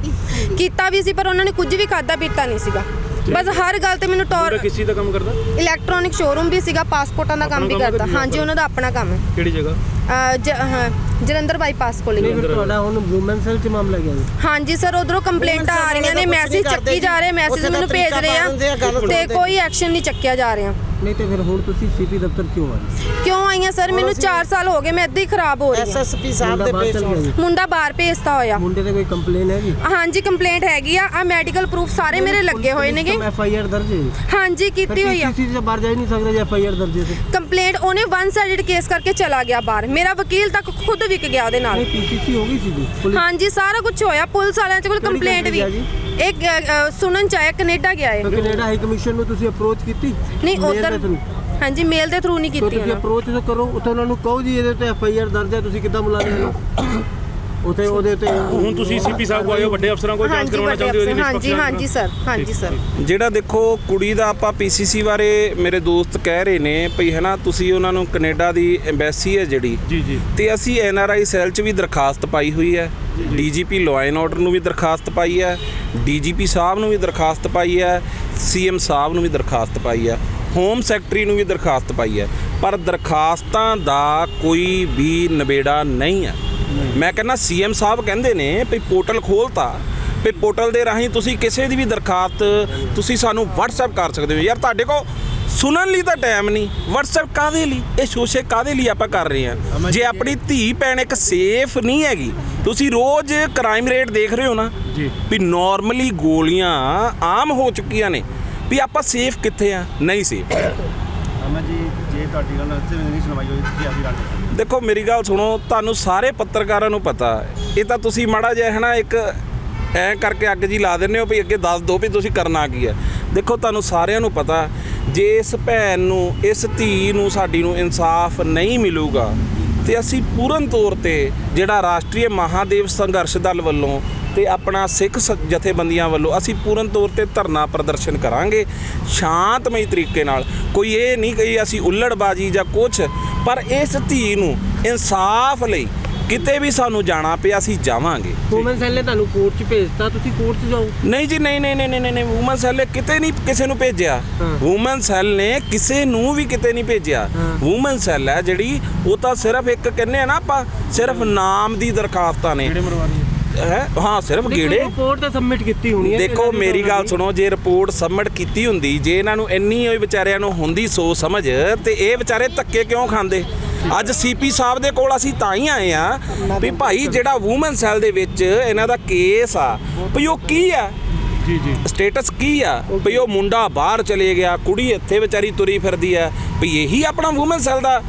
ਕੀਤਾ ਵੀ ਸੀ ਪਰ ਉਹਨਾਂ ਨੇ ਕੁਝ ਵੀ ਖਾਦਾ ਪੀਤਾ ਨਹੀਂ ਸੀਗਾ। ਬਸ ਹਰ ਗੱਲ ਤੇ ਮੈਨੂੰ ਟੌਰ ਕਿਸ ਦਾ ਕੰਮ ਕਰਦਾ? ਇਲੈਕਟ੍ਰੋਨਿਕ ਸ਼ੋਰੂਮ ਵੀ ਸੀਗਾ ਪਾਸਪੋਰਟਾਂ ਦਾ ਕੰਮ ਵੀ ਕਰਦਾ। ਹਾਂਜੀ ਉਹਨਾਂ ਦਾ ਆਪਣਾ ਕੰਮ ਹੈ। ਕਿਹੜੀ ਜਗ੍ਹਾ? ਜਲੰਧਰ ਬਾਈਪਾਸ ਕੋਲ। ਹੀ ਹੈ। ਤੁਹਾਡਾ ਹੁਣ ਵੂਮਨ ਸੈਲ ਚ ਮਾਮਲਾ ਗਿਆ ਹਾਂਜੀ ਸਰ ਉਧਰੋਂ ਕੰਪਲੇਂਟਾਂ ਆ ਰਹੀਆਂ ਨੇ ਮੈਸੇਜ ਚੱਕੀ ਜਾ ਰਹੇ ਮੈਸੇਜ ਮੈਨੂੰ ਭੇਜ ਰਹੇ ਆ। ਤੇ ਕੋਈ ਐਕਸ਼ਨ ਨਹੀਂ ਚੱਕਿਆ ਜਾ ਰਿਹਾ। ਨਹੀਂ ਤੇ ਫਿਰ ਹੁਣ ਤੁਸੀਂ ਸੀਪੀ ਦਫ਼ਤਰ ਕਿਉਂ ਆਏ? ਕਿਉਂ ਆਈਆਂ ਸਰ? ਮੈਨੂੰ 4 ਸਾਲ ਹੋ ਗਏ ਮੈਂ ਇੱਦਾਂ ਹੀ ਖਰਾਬ ਹੋ ਰਹੀ ਹਾਂ। ਐਸਐਸਪੀ ਸਾਹਿਬ ਦੇ ਪੇਸ਼ ਮੁੰਡਾ ਬਾਹਰ ਭੇਜਤਾ ਹੋਇਆ। ਮੁੰਡੇ ਤੇ ਕੋਈ ਕੰਪਲੇਨ ਹੈਗੀ ਹਾਂਜੀ ਕੰਪਲੇਂਟ ਹੈਗੀ ਆ। ਆ ਮੈਡੀਕਲ ਪ੍ਰੂਫ ਸਾਰੇ ਮੇਰੇ ਲੱਗੇ ਹੋਏ ਨੇਗੇ। ਐਫਆਈਆਰ ਦਰਜ ਹਾਂਜੀ ਕੀਤੀ ਹੋਈ ਆ। ਕਿਸੇ ਬਾਹਰ ਜਾ ਹੀ ਨਹੀਂ ਸਕਦੇ ਐਫਆਈਆਰ ਦਰਜ ਹੈ ਕੰਪਲੇਂਟ ਸਾਈਡ ਉਹਨੇ ਵਨ ਸਾਈਡਡ ਕੇਸ ਕਰਕੇ ਚਲਾ ਗਿਆ ਬਾਹਰ। ਮੇਰਾ ਵਕੀਲ ਤੱਕ ਖੁਦ ਵਿਕ ਗਿਆ ਉਹਦੇ ਨਾਲ। ਹਾਂਜੀ ਸਾਰਾ ਕੁਝ ਹੋਇਆ। ਪੁਲਿਸ ਵਾਲਿਆਂ ਦੇ ਕੋਲ ਕੰਪਲੇਂਟ ਵੀ। ਇੱਕ ਸੁਣਨ ਚ ਆਇਆ ਕੈਨੇਡਾ ਗਿਆ ਹੈ। ਕੈਨੇਡਾ ਹਾਈ ਕਮਿਸ਼ਨ ਨੂੰ ਤੁਸੀਂ ਅਪਰੋਚ ਕੀਤੀ? ਨਹੀਂ ਉਧਰ ਹਾਂਜੀ ਮੇਲ ਦੇ ਥਰੂ ਨਹੀਂ ਕੀਤੀ ਤੁਸੀਂ ਅਪਰੋਚ ਕਰੋ ਉੱਥੇ ਉਹਨਾਂ ਨੂੰ ਕਹੋ ਜੀ ਇਹਦੇ ਤੇ ਐਫ ਆਈ ਆਰ ਦਰਜ ਹੈ ਤੁਸੀਂ ਕਿੱਦਾਂ ਬੁਲਾ ਰਹੇ ਉੱਥੇ ਉਹਦੇ ਤੇ ਹੁਣ ਤੁਸੀਂ ਸੀਪੀ ਸਾਹਿਬ ਕੋਲ ਆਏ ਹੋ ਵੱਡੇ ਅਫਸਰਾਂ ਕੋਲ ਜਾਂਚ ਕਰਵਾਉਣਾ ਚਾਹੁੰਦੇ ਹੋ ਇਹਦੀ ਹਾਂਜੀ ਹਾਂਜੀ ਸਰ ਹਾਂਜੀ ਸਰ। ਜਿਹੜਾ ਦੇਖੋ ਕੁੜੀ ਦਾ ਆਪਾਂ ਪੀਸੀਸੀ ਬਾਰੇ ਮੇਰੇ ਦੋਸਤ ਕਹਿ ਰਹੇ ਨੇ ਭਈ ਹੈ ਨਾ ਤੁਸੀਂ ਉਹਨਾਂ ਨੂੰ ਕੈਨੇਡਾ ਦੀ ਐਮਬੈਸੀ ਹੈ ਜਿਹੜੀ। ਜੀ ਜੀ। ਤੇ ਅਸੀਂ ਐਨਆਰਆਈ ਸੈੱਲ 'ਚ ਵੀ ਦਰਖਾਸਤ ਪਾਈ ਹੋਈ ਹੈ। ਡੀਜੀਪੀ ਲਾਅ ਐਂਡ ਆਰਡਰ ਨੂੰ ਵੀ ਦਰਖਾਸਤ ਪਾਈ ਹੈ। ਡੀਜੀਪੀ ਸਾਹਿਬ ਨੂੰ ਵੀ ਦਰਖਾਸਤ ਪਾਈ ਹੈ। ਸੀਐਮ ਸਾਹਿਬ ਨੂੰ ਵੀ ਦਰਖਾਸਤ ਪਾਈ ਹੈ। ਹੋਮ ਸੈਕਟਰੀ ਨੂੰ ਵੀ ਦਰਖਾਸਤ ਪਾਈ ਹੈ। ਪਰ ਦਰਖਾਸਤਾਂ ਦਾ ਕੋਈ ਵੀ ਨਿਬੇੜਾ ਨਹੀਂ ਹੈ। ਮੈਂ ਕਹਿੰਦਾ ਸੀਐਮ ਸਾਹਿਬ ਕਹਿੰਦੇ ਨੇ ਵੀ ਪੋਰਟਲ ਖੋਲਤਾ ਵੀ ਪੋਰਟਲ ਦੇ ਰਾਹੀਂ ਤੁਸੀਂ ਕਿਸੇ ਦੀ ਵੀ ਦਰਖਾਸਤ ਤੁਸੀਂ ਸਾਨੂੰ WhatsApp ਕਰ ਸਕਦੇ ਹੋ। ਯਾਰ ਤੁਹਾਡੇ ਕੋਲ ਸੁਣਨ ਲਈ ਤਾਂ ਟਾਈਮ ਨਹੀਂ WhatsApp ਕਾਦੇ ਲਈ? ਇਹ ਸ਼ੋਸ਼ੇ ਕਾਦੇ ਲਈ ਆਪਾਂ ਕਰ ਰਹੇ ਹਾਂ? ਜੇ ਆਪਣੀ ਧੀ ਭੈਣ ਇੱਕ ਸੇਫ ਨਹੀਂ ਹੈਗੀ ਤੁਸੀਂ ਰੋਜ਼ ਕ੍ਰਾਈਮ ਰੇਟ ਦੇਖ ਰਹੇ ਹੋ ਨਾ? ਜੀ। ਵੀ ਨਾਰਮਲੀ ਗੋਲੀਆਂ ਆਮ ਹੋ ਚੁੱਕੀਆਂ ਨੇ ਵੀ ਆਪਾਂ ਸੇਫ ਕਿੱਥੇ ਆ? ਨਹੀਂ ਸੇਫ ਅਮਨ ਜੀ, ਜੇ ਤੁਹਾਡੀ ਗੱਲ ਇੱਥੇ ਨਹੀਂ ਸੁਣਵਾਈ ਹੋਈ, ਤੁਸੀਂ ਆਪੀ ਗੱਲ ਦੇਖੋ, ਮੇਰੀ ਗੱਲ ਸੁਣੋ, ਤੁਹਾਨੂੰ ਸਾਰੇ ਪੱਤਰਕਾਰਾਂ ਨੂੰ ਪਤਾ ਇਹ ਤਾਂ ਤੁਸੀਂ ਮਾੜਾ ਜਿਹਾ, ਹੈ ਨਾ, ਇੱਕ ਐ ਕਰਕੇ ਅੱਗ ਜੀ ਲਾ ਦਿੰਦੇ ਹੋ ਵੀ ਅੱਗੇ ਦੱਸ ਦਿਓ ਵੀ ਤੁਸੀਂ ਕਰਨਾ ਕੀ ਹੈ। ਦੇਖੋ, ਤੁਹਾਨੂੰ ਸਾਰਿਆਂ ਨੂੰ ਪਤਾ, ਜੇ ਇਸ ਭੈਣ ਨੂੰ, ਇਸ ਧੀ ਨੂੰ, ਸਾਡੀ ਨੂੰ ਇਨਸਾਫ ਨਹੀਂ ਮਿਲੂਗਾ, ਤੇ ਅਸੀਂ ਪੂਰਨ ਤੌਰ ਤੇ ਜਿਹੜਾ ਰਾਸ਼ਟਰੀ ਮਹਾਦੇਵ ਸੰਘਰਸ਼ ਦਲ ਵੱਲੋਂ ਤੇ ਆਪਣਾ ਸਿੱਖ ਸ- ਜਥੇਬੰਦੀਆਂ ਵੱਲੋਂ ਅਸੀਂ ਪੂਰਨ ਤੌਰ ਤੇ ਧਰਨਾ ਪ੍ਰਦਰਸ਼ਨ ਕਰਾਂਗੇ, ਸ਼ਾਂਤਮਈ ਤਰੀਕੇ ਨਾਲ। ਕੋਈ ਇਹ ਨਹੀਂ ਕਿ ਅਸੀਂ ਉੱਲੜਬਾਜੀ ਜਾਂ ਕੁਝ ਪਰ ਇਸ ਧੀ ਨੂੰ ਇਨਸਾਫ ਲਈ ਕਿਤੇ ਵੀ ਸਾਨੂੰ ਜਾਣਾ ਪਿਆ ਅਸੀਂ ਜਾਵਾਂਗੇ। ਵੂਮਨ ਸੈੱਲ ਨੇ ਤੁਹਾਨੂੰ ਕੋਰਟ 'ਚ ਭੇਜਤਾ ਤੁਸੀਂ ਕੋਰਟ 'ਚ ਜਾਓ। ਨਹੀਂ ਜੀ ਨਹੀਂ ਨਹੀਂ ਨਹੀਂ ਨਹੀਂ ਨਹੀਂ ਵੂਮਨ ਸੈੱਲ ਨੇ ਕਿਤੇ ਨਹੀਂ ਕਿਸੇ ਨੂੰ ਭੇਜਿਆ। ਵੂਮਨ ਸੈੱਲ ਨੇ ਕਿਸੇ ਨੂੰ ਵੀ ਕਿਤੇ ਨਹੀਂ ਭੇਜਿਆ। ਵੂਮਨ ਸੈੱਲ ਹੈ ਜਿਹੜੀ ਉਹ ਤਾਂ ਸਿਰਫ ਇੱਕ ਕਹਿੰਦੇ ਆ ਨਾ ਆਪਾਂ ਸਿਰਫ ਨਾਮ ਦੀ ਦਰਖਾਸਤਾਂ ਨੇ। ਹੈ? ਸਿਰਫ ਗੇੜੇ। ਰਿਪੋਰਟ ਤਾਂ ਸਬਮਿਟ ਕੀਤੀ ਹੋਣੀ ਹੈ ਦੇਖੋ ਮੇਰੀ ਗੱਲ ਸੁਣੋ ਜੇ ਰਿਪੋਰਟ ਸਬਮਿਟ ਕੀਤੀ ਹੁੰਦੀ ਜੇ ਇਹਨਾਂ ਨੂੰ ਇੰਨੀ ਹੋਈ ਵਿਚਾਰਿਆਂ ਨੂੰ ਹੁੰਦੀ ਸੋਚ ਸਮਝ ਤੇ ਇਹ ਵਿਚਾਰੇ ਧੱਕੇ ਕਿਉਂ ਖਾਂਦੇ? ਅੱਜ ਸੀਪੀ ਸਾਹਿਬ ਦੇ ਕੋਲ ਅਸੀਂ ਤਾਂ ਹੀ ਆਏ ਆ ਵੀ ਭਾਈ ਜਿਹੜਾ ਵੂਮਨ ਸੈੱਲ ਦੇ ਵਿੱਚ ਇਹਨਾਂ ਦਾ ਕੇਸ ਆ ਵੀ ਉਹ ਕੀ ਆ? ਜੀ ਜੀ। ਸਟੇਟਸ ਕੀ ਆ? ਵੀ ਉਹ ਮੁੰਡਾ ਬਾਹਰ ਚਲੇ ਗਿਆ ਕੁੜੀ ਇੱਥੇ ਵਿਚਾਰੀ ਤੁਰੀ ਫਿਰਦੀ ਆ ਵੀ ਇਹੀ ਆਪਣਾ ਵੂਮਨ ਸੈੱਲ ਦਾ?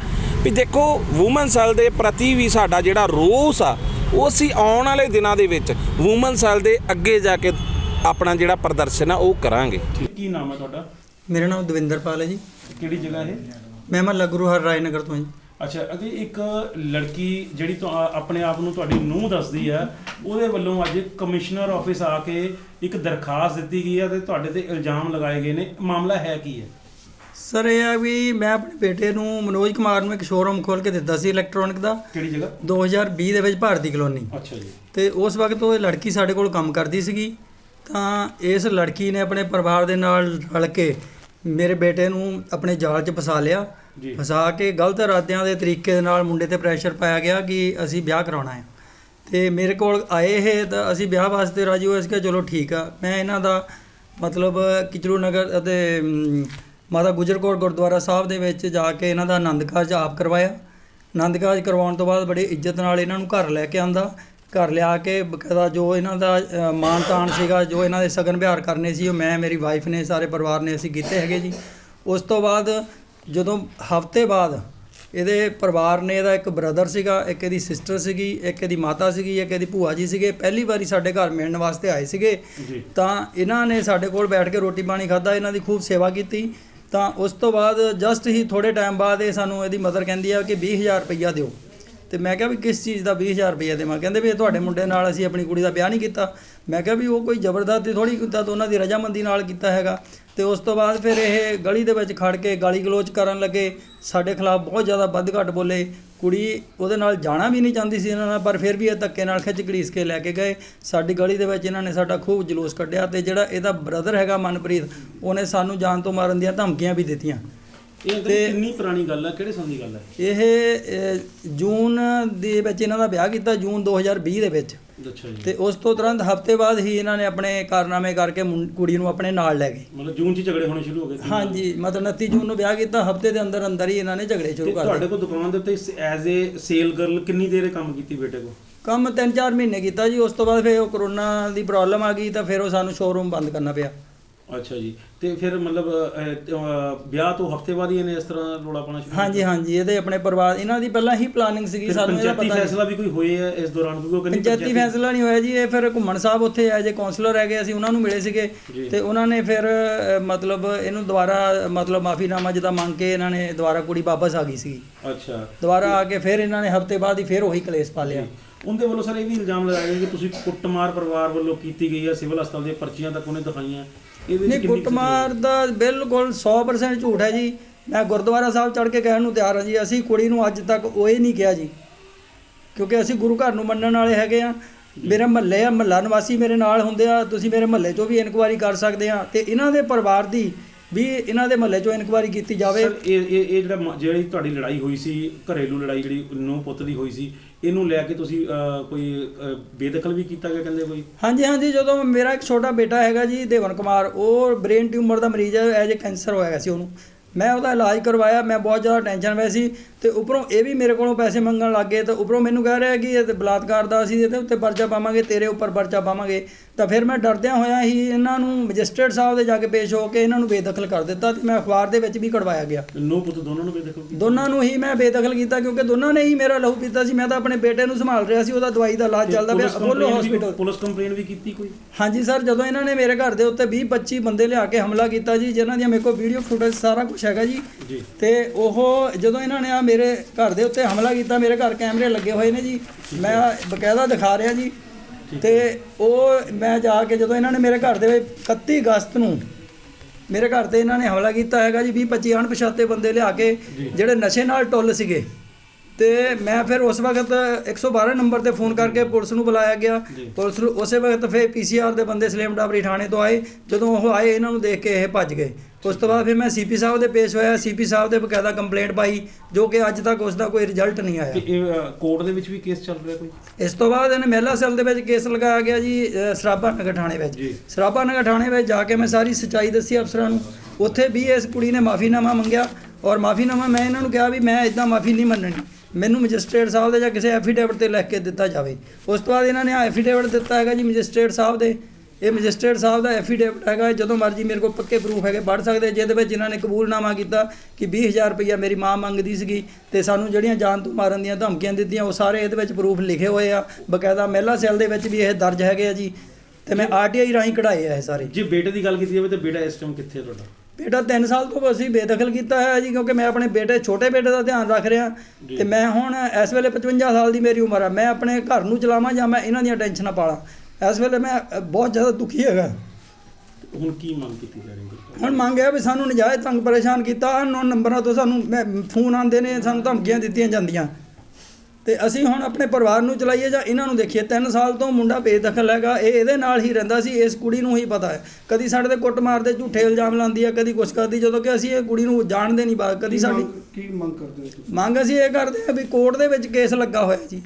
ਵੀ ਦੇਖੋ ਵੂਮਨ ਸੈੱਲ ਦੇ ਪ੍ਰਤੀ ਵੀ ਸਾਡਾ ਜਿਹੜਾ ਰੋਸ ਆ ਉਹ ਅਸੀਂ ਆਉਣ ਵਾਲੇ ਦਿਨਾਂ ਦੇ ਵਿੱਚ ਵੂਮਨ ਸੈੱਲ ਦੇ ਅੱਗੇ ਜਾ ਕੇ ਆਪਣਾ ਜਿਹੜਾ ਪ੍ਰਦਰਸ਼ਨ ਆ ਉਹ ਕਰਾਂਗੇ। ਕੀ ਨਾਮ ਹੈ ਤੁਹਾਡਾ? ਮੇਰਾ ਨਾਮ ਦਵਿੰਦਰਪਾਲ ਹੈ ਜੀ। ਕਿਹੜੀ ਜਗ੍ਹਾ ਇਹ? ਮੈਂ ਮਹੱਲਾ ਗੁਰੂ ਹਰ ਰਾਏ ਨਗਰ ਤੋਂ ਹਾਂ ਜੀ। ਅੱਛਾ ਅਤੇ ਇੱਕ ਲੜਕੀ ਜਿਹੜੀ ਤੋਂ ਆਪਣੇ ਆਪ ਨੂੰ ਤੁਹਾਡੀ ਨੂੰਹ ਦੱਸਦੀ ਆ ਉਹਦੇ ਵੱਲੋਂ ਅੱਜ ਕਮਿਸ਼ਨਰ ਆਫਿਸ ਆ ਕੇ ਇੱਕ ਦਰਖਾਸਤ ਦਿੱਤੀ ਗਈ ਹੈ ਤੇ ਤੁਹਾਡੇ ਤੇ ਇਲਜ਼ਾਮ ਲਗਾਏ ਗਏ ਨੇ। ਮਾਮਲਾ ਹੈ ਕੀ ਹੈ? ਸਰ ਇਹ ਆ ਵੀ ਮੈਂ ਆਪਣੇ ਬੇਟੇ ਨੂੰ ਮਨੋਜ ਕੁਮਾਰ ਨੂੰ ਇੱਕ ਸ਼ੋਰੂਮ ਖੋਲ ਕੇ ਦਿੱਤਾ ਸੀ ਇਲੈਕਟ੍ਰੋਨਿਕ ਦਾ। ਕਿਹੜੀ ਜਗ੍ਹਾ? 2020 ਦੇ ਵਿੱਚ ਭਾਰਤੀ ਕਲੋਨੀ। ਅੱਛਾ ਜੀ। ਤੇ ਉਸ ਵਕਤ ਉਹ ਲੜਕੀ ਸਾਡੇ ਕੋਲ ਕੰਮ ਕਰਦੀ ਸੀਗੀ। ਤਾਂ ਇਸ ਲੜਕੀ ਨੇ ਆਪਣੇ ਪਰਿਵਾਰ ਦੇ ਨਾਲ ਰਲ ਕੇ ਮੇਰੇ ਬੇਟੇ ਨੂੰ ਆਪਣੇ ਜਾਲ 'ਚ ਫਸਾ ਲਿਆ। ਫਸਾ ਕੇ ਗਲਤ ਇਰਾਦਿਆਂ ਦੇ ਤਰੀਕੇ ਦੇ ਨਾਲ ਮੁੰਡੇ ਤੇ ਪ੍ਰੈਸ਼ਰ ਪਾਇਆ ਗਿਆ ਕਿ ਅਸੀਂ ਵਿਆਹ ਕਰਾਉਣਾ ਹੈ। ਤੇ ਮੇਰੇ ਕੋਲ ਆਏ ਇਹ ਤਾਂ ਅਸੀਂ ਵਿਆਹ ਵਾਸਤੇ ਰਾਜੀ ਹੋਏ ਸੀ ਕਿ ਚਲੋ ਠੀਕ ਆ। ਮੈਂ ਇਹਨਾਂ ਦਾ ਮਤਲਬ ਕਿਚਲੂ ਨਗਰ ਅਤੇ ਮਾਤਾ ਗੁਜਰ ਕੌਰ ਗੁਰਦੁਆਰਾ ਸਾਹਿਬ ਦੇ ਵਿੱਚ ਜਾ ਕੇ ਇਹਨਾਂ ਦਾ ਆਨੰਦ ਕਾਰਜ ਆਪ ਕਰਵਾਇਆ। ਆਨੰਦ ਕਾਰਜ ਕਰਵਾਉਣ ਤੋਂ ਬਾਅਦ ਬੜੀ ਇੱਜ਼ਤ ਨਾਲ ਇਹਨਾਂ ਨੂੰ ਘਰ ਲੈ ਕੇ ਆਂਦਾ। ਘਰ ਲਿਆ ਕੇ ਬਕਾਇਦਾ ਜੋ ਇਹਨਾਂ ਦਾ ਮਾਣ ਤਾਣ ਸੀਗਾ ਜੋ ਇਹਨਾਂ ਦੇ ਸਗਨ ਵਿਹਾਰ ਕਰਨੇ ਸੀ ਉਹ ਮੈਂ ਮੇਰੀ ਵਾਈਫ ਨੇ ਸਾਰੇ ਪਰਿਵਾਰ ਨੇ ਅਸੀਂ ਕੀਤੇ ਹੈਗੇ ਜੀ। ਉਸ ਤੋਂ ਬਾਅਦ ਜਦੋਂ ਹਫ਼ਤੇ ਬਾਅਦ ਇਹਦੇ ਪਰਿਵਾਰ ਨੇ ਇਹਦਾ ਇੱਕ ਬ੍ਰਦਰ ਸੀਗਾ ਇੱਕ ਇਹਦੀ ਸਿਸਟਰ ਸੀਗੀ ਇੱਕ ਇਹਦੀ ਮਾਤਾ ਸੀਗੀ ਇੱਕ ਇਹਦੀ ਭੂਆ ਜੀ ਸੀਗੇ ਪਹਿਲੀ ਵਾਰੀ ਸਾਡੇ ਘਰ ਮਿਲਣ ਵਾਸਤੇ ਆਏ ਸੀਗੇ। ਤਾਂ ਇਹਨਾਂ ਨੇ ਸਾਡੇ ਕੋਲ ਬੈਠ ਕੇ ਰੋਟੀ ਪਾਣੀ ਖਾਧਾ ਇਹਨਾਂ ਦੀ ਖੂਬ ਸੇਵਾ ਕੀਤੀ। ਤਾਂ ਉਸ ਤੋਂ ਬਾਅਦ ਜਸਟ ਹੀ ਥੋੜੇ ਟਾਈਮ ਬਾਅਦ ਇਹ ਸਾਨੂੰ ਇਹਦੀ ਮਦਰ ਕਹਿੰਦੀ ਆ ਕਿ 20000 ਰੁਪਈਆ ਦਿਓ। ਤੇ ਮੈਂ ਕਿਹਾ ਵੀ ਕਿਸ ਚੀਜ਼ ਦਾ 20000 ਰੁਪਈਆ ਦੇਵਾਂ? ਕਹਿੰਦੇ ਵੀ ਇਹ ਤੁਹਾਡੇ ਮੁੰਡੇ ਨਾਲ ਅਸੀਂ ਆਪਣੀ ਕੁੜੀ ਦਾ ਵਿਆਹ ਨਹੀਂ ਕੀਤਾ। ਮੈਂ ਕਿਹਾ ਵੀ ਉਹ ਕੋਈ ਜ਼ਬਰਦਸਤੀ ਥੋੜੀ ਕੀਤਾ ਤਾਂ ਉਹਨਾਂ ਦੀ ਰਜਾਮੰਦੀ ਨਾਲ ਕੀਤਾ ਹੈਗਾ। ਤੇ ਉਸ ਤੋਂ ਬਾਅਦ ਫਿਰ ਇਹ ਗਲੀ ਦੇ ਵਿੱਚ ਖੜ ਕੇ ਗਾਲੀ ਗਲੋਚ ਕਰਨ ਲੱਗੇ। ਸਾਡੇ ਖਿਲਾਫ ਬਹੁਤ ਜ਼ਿਆਦਾ ਵੱਧ ਘੱਟ ਬੋਲੇ। ਕੁੜੀ ਉਹਦੇ ਨਾਲ ਜਾਣਾ ਵੀ ਨਹੀਂ ਚਾਹੁੰਦੀ ਸੀ ਇਹਨਾਂ ਨਾਲ, ਪਰ ਫਿਰ ਵੀ ਇਹ ਧੱਕੇ ਨਾਲ ਖਿੱਚ ਘੜੀਸ ਕੇ ਲੈ ਕੇ ਗਏ। ਸਾਡੀ ਗਲੀ ਦੇ ਵਿੱਚ ਇਹਨਾਂ ਨੇ ਸਾਡਾ ਖੂਬ ਜਲੂਸ ਕੱਢਿਆ ਤੇ ਜਿਹੜਾ ਇਹਦਾ ਬ੍ਰਦਰ ਹੈਗਾ ਮਨਪ੍ਰੀਤ, ਉਹਨੇ ਸਾਨੂੰ ਜਾਨ ਤੋਂ ਮਾਰਨ ਦੀਆਂ ਧਮਕੀਆਂ ਵੀ ਦਿੱਤੀਆਂ। ਇਹ ਅੰਕਲ ਤੇ- ਕਿੰਨੀ ਪੁਰਾਣੀ ਗੱਲ ਹੈ ਕਿਹੜੇ ਸਾਲ ਦੀ ਗੱਲ ਹੈ ਇਹ ਅਹ, ਜੂਨ ਦੇ ਵਿੱਚ ਇਹਨਾਂ ਦਾ ਵਿਆਹ ਕੀਤਾ ਜੂਨ 2020 ਦੇ ਵਿੱਚ। ਅੱਛਾ ਜੀ। ਤੇ ਉਸ ਤੋਂ ਤੁਰੰਤ ਹਫ਼ਤੇ ਬਾਅਦ ਹੀ ਇਹਨਾਂ ਨੇ ਆਪਣੇ ਕਾਰਨਾਮੇ ਕਰਕੇ ਮੁੰ- ਕੁੜੀ ਨੂੰ ਆਪਣੇ ਨਾਲ ਲੈ ਗਏ। ਮਤਲਬ ਜੂਨ 'ਚ ਹੀ ਝਗੜੇ ਹੋਣੇ ਸ਼ੁਰੂ ਹੋ ਗਏ ਸੀ। ਹਾਂਜੀ ਮਤਲਬ 29 ਜੂਨ ਨੂੰ ਵਿਆਹ ਕੀਤਾ ਹਫ਼ਤੇ ਦੇ ਅੰਦਰ ਅੰਦਰ ਹੀ ਇਹਨਾਂ ਨੇ ਝਗੜੇ ਤੇ ਸ਼ੁਰੂ ਕਰ ਤੁਹਾਡੇ ਦਿੱਤੇ। ਕੋਲ ਦੁਕਾਨ ਦੇ ਉੱਤੇ ਐਜ਼ ਏ ਸੇਲ ਗਰਲ ਕਿੰਨੀ ਦੇਰ ਇਹ ਕੰਮ ਕੀਤੀ ਬੇਟੇ ਕੋ ਕੰਮ 3-4 ਮਹੀਨੇ ਕੀਤਾ ਜੀ ਉਸ ਤੋਂ ਬਾਅਦ ਫਿਰ ਉਹ ਕਰੋਨਾ ਦੀ ਪ੍ਰੋਬਲਮ ਆ ਗਈ ਤਾਂ ਫਿਰ ਉਹ ਸਾਨੂੰ ਸ਼ੋਰੂਮ ਬੰਦ ਕਰਨਾ ਪਿਆ। ਅੱਛਾ ਜੀ। ਤੇ ਫਿਰ ਮਤਲਬ ਅਹ, ਅਹ, ਵਿਆਹ ਤੋਂ ਹਫ਼ਤੇ ਬਾਅਦ ਹੀ ਇਹਨੇ ਇਸ ਤਰ੍ਹਾਂ ਰੋਲਾ ਪਾਣਾ ਸ਼ੁਰੂ ਹਾਂਜੀ ਹਾਂਜੀ ਇਹਦੇ ਆਪਣੇ ਪਰਿਵਾਰ ਇਹਨਾਂ ਦੀ ਪਹਿਲਾਂ ਹੀ ਪਲਾਨਿੰਗ ਸੀਗੀ ਫਿਰ ਸਾਨੂੰ ਇਹਦਾ ਪੰਚਾਇਤੀ ਪਤਾ ਨਹੀਂ। ਫੈਸਲਾ ਵੀ ਕੋਈ ਹੋਏ ਹੈ ਇਸ ਦੌਰਾਨ? ਕਿਉਂਕਿ ਉਹ ਕਹਿੰਦੀ ਪੰਚਾਇਤੀ ਫੈਸਲਾ ਨਹੀਂ ਹੋਇਆ ਜੀ ਇਹ ਫਿਰ ਘੁੰਮਣ ਸਾਹਿਬ ਉੱਥੇ ਐਜ ਏ ਕਾਉਂਸਲਰ ਹੈਗੇ ਅਸੀਂ ਉਹਨਾਂ ਨੂੰ ਮਿਲੇ ਸੀਗੇ। ਜੀ। ਤੇ ਉਹਨਾਂ ਨੇ ਫਿਰ ਅ, ਮਤਲਬ ਇਹਨੂੰ ਦੁਬਾਰਾ ਮਤਲਬ ਮਾਫੀਨਾਮਾ ਜਿੱਦਾਂ ਮੰਗ ਕੇ ਇਹਨਾਂ ਨੇ ਦੁਬਾਰਾ ਕੁੜੀ ਵਾਪਸ ਆ ਗਈ ਸੀ ਅੱਛਾ। ਦੁਬਾਰਾ ਆ ਕੇ ਫਿਰ ਇਹਨਾਂ ਨੇ ਹਫ਼ਤੇ ਬਾਅਦ ਹੀ ਫਿਰ ਉਹੀ ਕਲੇਸ਼ ਪਾ ਲਿਆ। ਉਹਦੇ ਵੱਲੋਂ ਸਰ ਇਹ ਵੀ ਇਲਜ਼ਾਮ ਲਗਾਇਆ ਗਿਆ ਕਿ ਤੁਸੀਂ ਕੁੱਟਮਾਰ ਪਰਿਵਾਰ ਵੱਲੋਂ ਕੀਤੀ ਗਈ ਹੈ ਸਿਵਲ ਹਸਪਤਾਲ ਦੀਆਂ ਪਰਚੀਆਂ ਤੱਕ ਉਹਨੇ ਦਿਖਾਈਆਂ। ਇਹਦੇ ਨਹੀਂ ਕੁੱਟਮਾਰ ਦਾ ਬਿਲਕੁਲ 100% ਝੂਠ ਹੈ ਜੀ। ਮੈਂ ਗੁਰਦੁਆਰਾ ਸਾਹਿਬ ਚੜ ਕੇ ਕਹਿਣ ਨੂੰ ਤਿਆਰ ਹਾਂ ਜੀ ਅਸੀਂ ਕੁੜੀ ਨੂੰ ਅੱਜ ਤੱਕ ਉਹ ਹੀ ਨਹੀਂ ਕਿਹਾ ਜੀ। ਕਿਉਂਕਿ ਅਸੀਂ ਗੁਰੂ ਘਰ ਨੂੰ ਮੰਨਣ ਵਾਲੇ ਹੈਗੇ ਆ ਮੇਰੇ ਮਹੱਲੇ ਆ ਮਹੱਲਾ ਨਿਵਾਸੀ ਮੇਰੇ ਨਾਲ ਹੁੰਦੇ ਆ ਤੁਸੀਂ ਮੇਰੇ ਮਹੱਲੇ 'ਚੋਂ ਵੀ ਇਨਕੁਆਇਰੀ ਕਰ ਸਕਦੇ ਆ ਤੇ ਇਹਨਾਂ ਦੇ ਪਰਿਵਾਰ ਦੀ ਵੀ ਇਹਨਾਂ ਦੇ ਮਹੱਲੇ 'ਚੋਂ ਇਨਕੁਆਇਰੀ ਕੀਤੀ ਜਾਵੇ। ਸਰ ਇਹ ਇਹ ਇਹ ਜਿਹੜਾ ਜਿਹੜੀ ਤੁਹਾਡੀ ਲੜਾਈ ਹੋਈ ਸੀ ਘਰੇਲੂ ਲੜਾਈ ਜਿਹੜੀ ਨੂੰ ਪੁੱਤ ਦੀ ਹੋਈ ਸੀ ਇਹਨੂੰ ਲੈ ਕੇ ਤੁਸੀਂ ਅਹ, ਕੋਈ ਅਹ, ਬੇਦਖਲ ਵੀ ਕੀਤਾ ਗਿਆ ਕਹਿੰਦੇ ਕੋਈ? ਹਾਂਜੀ ਹਾਂਜੀ ਜਦੋਂ ਮੇਰਾ ਇੱਕ ਛੋਟਾ ਬੇਟਾ ਹੈਗਾ ਜੀ ਦੇਵਨ ਕੁਮਾਰ ਉਹ ਬ੍ਰੇਨ ਟਿਊਮਰ ਦਾ ਮਰੀਜ਼ ਹੈ ਐਜ ਕੈਂਸਰ ਹੋਇਆ ਸੀ ਉਹਨੂੰ। ਮੈਂ ਉਹਦਾ ਇਲਾਜ ਕਰਵਾਇਆ ਮੈਂ ਬਹੁਤ ਜ਼ਿਆਦਾ ਟੈਨਸ਼ਨ ਵਿੱਚ ਸੀ ਤੇ ਉੱਪਰੋਂ ਇਹ ਵੀ ਮੇਰੇ ਕੋਲੋਂ ਪੈਸੇ ਮੰਗਣ ਲੱਗ ਗਏ ਤੇ ਉੱਪਰੋਂ ਮੈਨੂੰ ਕਹਿ ਰਿਹਾ ਕਿ ਇਹ ਤੇ ਬਲਾਤਕਾਰ ਦਾ ਅਸੀਂ ਇਹਦੇ ਉੱਤੇ ਪਰਚਾ ਪਾਵਾਂਗੇ ਤੇਰੇ ਉੱਪਰ ਪਰਚਾ ਪਾਵਾਂਗੇ। ਤਾਂ ਫਿਰ ਮੈਂ ਡਰਦਿਆਂ ਹੋਇਆ ਹੀ ਇਹਨਾਂ ਨੂੰ ਮੈਜਿਸਟਰੇਟ ਸਾਹਿਬ ਦੇ ਜਾ ਕੇ ਪੇਸ਼ ਹੋ ਕੇ ਇਹਨਾਂ ਨੂੰ ਬੇਦਖਲ ਕਰ ਦਿੱਤਾ ਤੇ ਮੈਂ ਅਖਬਾਰ ਦੇ ਵਿੱਚ ਵੀ ਕਢਵਾਇਆ ਗਿਆ। ਨੂੰ ਪੁੱਤ ਦੋਨਾਂ ਨੂੰ ਬੇਦਖਲ ਕੀਤਾ? ਦੋਨਾਂ ਨੂੰ ਹੀ ਮੈਂ ਬੇਦਖਲ ਕੀਤਾ ਕਿਉਂਕਿ ਦੋਨਾਂ ਨੇ ਹੀ ਮੇਰਾ ਲਹੂ ਪੀਤਾ ਸੀ ਮੈਂ ਤਾਂ ਆਪਣੇ ਬੇਟੇ ਨੂੰ ਸੰਭਾਲ ਰਿਹਾ ਸੀ ਉਹਦਾ ਦਵਾਈ ਦਾ ਇਲਾਜ ਚੱਲਦਾ ਪਿਆ ਪੁਲਿਸ ਅਪੋਲੋ complaint ਵੀ- ਹਸਪੀਟਲ ਪੁਲਿਸ ਕੰਪਲੇਨ ਵੀ ਕੀਤੀ ਕੋਈ? ਹਾਂਜੀ ਸਰ ਜਦੋਂ ਇਹਨਾਂ ਨੇ ਮੇਰੇ ਘਰ ਦੇ ਉੱਤੇ 20 25 ਬੰਦੇ ਲਿਆ ਕੇ ਹਮਲਾ ਕੀਤਾ ਜੀ ਜਿਨ੍ਹਾਂ ਦੀਆਂ ਮੇਰੇ ਕੋਲ ਵੀਡੀਓ ਫੁਟੇਜ ਸਾਰਾ ਕੁਝ ਹੈਗਾ ਜੀ। ਤੇ ਉਹ ਜਦੋਂ ਇਹਨਾਂ ਨੇ ਆ ਮੇਰੇ ਘਰ ਦੇ ਉੱਤੇ ਹਮਲਾ ਕੀਤਾ ਮੇਰੇ ਘਰ ਕੈਮਰੇ ਲੱਗੇ ਹੋਏ ਨੇ ਜੀ। ਮੈਂ ਬਕਾਇਦਾ ਦਿਖਾ ਰਿਹਾ ਜੀ। ਤੇ ਉਹ ਮੈਂ ਜਾ ਕੇ ਜਦੋਂ ਇਹਨਾਂ ਨੇ ਮੇਰੇ ਘਰ ਦੇ ਵਿੱਚ 31 ਅਗਸਤ ਨੂੰ ਮੇਰੇ ਘਰ ਤੇ ਇਹਨਾਂ ਨੇ ਹਮਲਾ ਕੀਤਾ ਹੈਗਾ ਜੀ 20 25 ਅਣਪਛਾਤੇ ਬੰਦੇ ਲਿਆ ਕੇ ਜਿਹੜੇ ਨਸ਼ੇ ਨਾਲ ਟੁੱਲ ਸੀਗੇ। ਤੇ ਮੈਂ ਫਿਰ ਉਸ ਵਕਤ 112 ਨੰਬਰ ਤੇ ਫੋਨ ਕਰਕੇ ਪੁਲਿਸ ਨੂੰ ਬੁਲਾਇਆ ਗਿਆ। ਪੁਲਿਸ ਨੂੰ ਉਸੇ ਵਕਤ ਫਿਰ ਪੀਸੀਆਰ ਦੇ ਬੰਦੇ ਸਲੇਮ ਡਾਬਰੀ ਥਾਣੇ ਤੋਂ ਆਏ। ਜਦੋਂ ਉਹ ਆਏ ਇਹਨਾਂ ਨੂੰ ਦੇਖ ਕੇ ਇਹ ਭੱਜ ਗਏ। ਉਸ ਤੋਂ ਬਾਅਦ ਫਿਰ ਮੈਂ ਸੀਪੀ ਸਾਹਿਬ ਦੇ ਪੇਸ਼ ਹੋਇਆ ਸੀਪੀ ਸਾਹਿਬ ਦੇ ਬਕਾਇਦਾ ਕੰਪਲੇਂਟ ਪਾਈ ਜੋ ਕਿ ਅੱਜ ਤੱਕ ਉਸ ਦਾ ਕੋਈ ਰਿਜ਼ਲਟ ਨਹੀਂ ਆਇਆ। ਇਹ ਕੋਰਟ ਦੇ ਵਿੱਚ ਵੀ ਕੇਸ ਚੱਲ ਰਿਹਾ ਕੋਈ? ਇਸ ਤੋਂ ਬਾਅਦ ਇਹਨੇ ਮਹਿਲਾ ਸੈੱਲ ਦੇ ਵਿੱਚ ਕੇਸ ਲਗਾਇਆ ਗਿਆ ਜੀ ਸਰਾਭਾ ਨਗਰ ਥਾਣੇ ਵਿੱਚ। ਸਰਾਭਾ ਨਗਰ ਥਾਣੇ ਵਿੱਚ ਜਾ ਕੇ ਮੈਂ ਸਾਰੀ ਸੱਚਾਈ ਦੱਸੀ ਅਫਸਰਾਂ ਨੂੰ। ਉੱਥੇ ਵੀ ਇਸ ਕੁੜੀ ਨੇ ਮਾਫੀਨਾਮਾ ਮੰਗਿਆ ਔਰ ਮਾਫੀਨਾਮਾ ਮੈਂ ਇਹਨਾਂ ਨੂੰ ਕਿਹਾ ਵੀ ਮੈਂ ਇਦਾਂ ਮਾਫੀ ਨਹੀਂ ਮੰਨਣੀ। ਮੈਨੂੰ ਮੈਜਿਸਟ੍ਰੇਟ ਸਾਹਿਬ ਦੇ ਜਾਂ ਕਿਸੇ ਐਫੀਡੇਵਿਟ ਤੇ ਲਿਖ ਕੇ ਦਿੱਤਾ ਜਾਵੇ। ਉਸ ਤੋਂ ਬਾਅਦ ਇਹਨਾਂ ਨੇ ਐਫੀਡੇਵਿਟ ਦਿੱਤਾ ਹੈਗਾ ਜੀ ਮੈਜਿਸਟ੍ਰੇਟ ਸਾਹਿਬ ਦੇ। ਇਹ ਮੈਜਿਸਟ੍ਰੇਟ ਸਾਹਿਬ ਦਾ ਐਫੀਡੇਵਿਟ ਹੈਗਾ ਜਦੋਂ ਮਰਜ਼ੀ ਮੇਰੇ ਕੋਲ ਪੱਕੇ ਪ੍ਰੂਫ ਹੈਗੇ ਪੜ੍ਹ ਸਕਦੇ ਜਿਹਦੇ ਵਿੱਚ ਇਹਨਾਂ ਨੇ ਕਬੂਲਨਾਮਾ ਕੀਤਾ ਕਿ 20000 ਰੁਪਈਆ ਮੇਰੀ ਮਾਂ ਮੰਗਦੀ ਸੀਗੀ ਤੇ ਸਾਨੂੰ ਜਿਹੜੀਆਂ ਜਾਨ ਤੋਂ ਮਾਰਨ ਦੀਆਂ ਧਮਕੀਆਂ ਦਿੱਤੀਆਂ ਉਹ ਸਾਰੇ ਇਹਦੇ ਵਿੱਚ ਪ੍ਰੂਫ ਲਿਖੇ ਹੋਏ ਆ। ਬਕਾਇਦਾ ਮਹਿਲਾ ਸੈੱਲ ਦੇ ਵਿੱਚ ਵੀ ਇਹ ਦਰਜ ਹੈਗੇ ਆ ਜੀ। ਤੇ ਮੈਂ ਆਰਟੀਆਈ ਰਾਹੀਂ ਕਢਾਏ ਆ ਇਹ ਸਾਰੇ। ਜੇ ਬੇਟੇ ਦੀ ਗੱਲ ਕੀਤੀ ਜਾਵੇ ਤਾਂ ਬੇਟਾ ਇਸ ਟਾਈਮ ਕਿੱਥੇ ਹੈ ਤੁਹਾਡਾ? ਬੇਟਾ 3 ਸਾਲ ਤੋਂ ਅਸੀਂ ਬੇਦਖਲ ਕੀਤਾ ਹੈ ਜੀ ਕਿਉਂਕਿ ਮੈਂ ਆਪਣੇ ਬੇਟੇ ਛੋਟੇ ਬੇਟੇ ਦਾ ਧਿਆਨ ਰੱਖ ਰਿਹਾ। ਤੇ ਮੈਂ ਹੁਣ ਇਸ ਵੇਲੇ 55 ਸਾਲ ਦੀ ਮੇਰੀ ਉਮਰ ਆ। ਮੈਂ ਆਪਣੇ ਘਰ ਨੂੰ ਚਲਾਵਾਂ ਜਾਂ ਮੈਂ ਇਹਨਾਂ ਦੀਆਂ ਟੈਨਸ਼ਨਾਂ ਪਾਲਾਂ? ਇਸ ਵੇਲੇ ਮੈਂ ਬਹੁਤ ਜ਼ਿਆਦਾ ਦੁਖੀ ਹੈਗਾ। ਹੁਣ ਕੀ ਮੰਗ ਕੀਤੀ ਜਾ ਰਹੀ ਹੈ? ਹੁਣ ਮੰਗ ਹੈ ਵੀ ਸਾਨੂੰ ਨਜਾਇਜ਼ ਤੰਗ ਪਰੇਸ਼ਾਨ ਕੀਤਾ ਅਨਨੋਨ ਨੰਬਰਾਂ ਤੋਂ ਸਾਨੂੰ ਫੋਨ ਆਉਂਦੇ ਨੇ ਸਾਨੂੰ ਧਮਕੀਆਂ ਦਿੱਤੀਆਂ ਜਾਂਦੀਆਂ। ਤੇ ਅਸੀਂ ਹੁਣ ਆਪਣੇ ਪਰਿਵਾਰ ਨੂੰ ਚਲਾਈਏ ਜਾਂ ਇਹਨਾਂ ਨੂੰ ਦੇਖੀਏ 3 ਸਾਲ ਤੋਂ ਮੁੰਡਾ ਬੇਦਖਲ ਹੈਗਾ ਇਹ ਇਹਦੇ ਨਾਲ ਹੀ ਰਹਿੰਦਾ ਸੀ ਇਸ ਕੁੜੀ ਨੂੰ ਹੀ ਪਤਾ ਹੈ। ਕਦੀ ਸਾਡੇ ਤੇ ਕੁੱਟ ਮਾਰਦੇ ਝੂਠੇ ਇਲਜ਼ਾਮ ਲਾਉਂਦੀ ਹੈ ਕਦੀ ਕੁਛ ਕਰਦੀ ਜਦੋਂ ਕਿ ਅਸੀਂ ਇਹ ਕੁੜੀ ਨੂੰ ਜਾਣਦੇ ਨਹੀਂ ਬਾ ਕਦੀ ਸਾਡੀ ਕੀ ਮੰਗ ਕਰਦੇ ਹੋ ਤੁਸੀਂ? ਮੰਗ ਅਸੀਂ ਇਹ ਕਰਦੇ ਹਾਂ ਵੀ ਕੋਰਟ ਦੇ ਵਿੱਚ ਕੇਸ ਲੱਗਾ ਹੋਇਆ ਜੀ।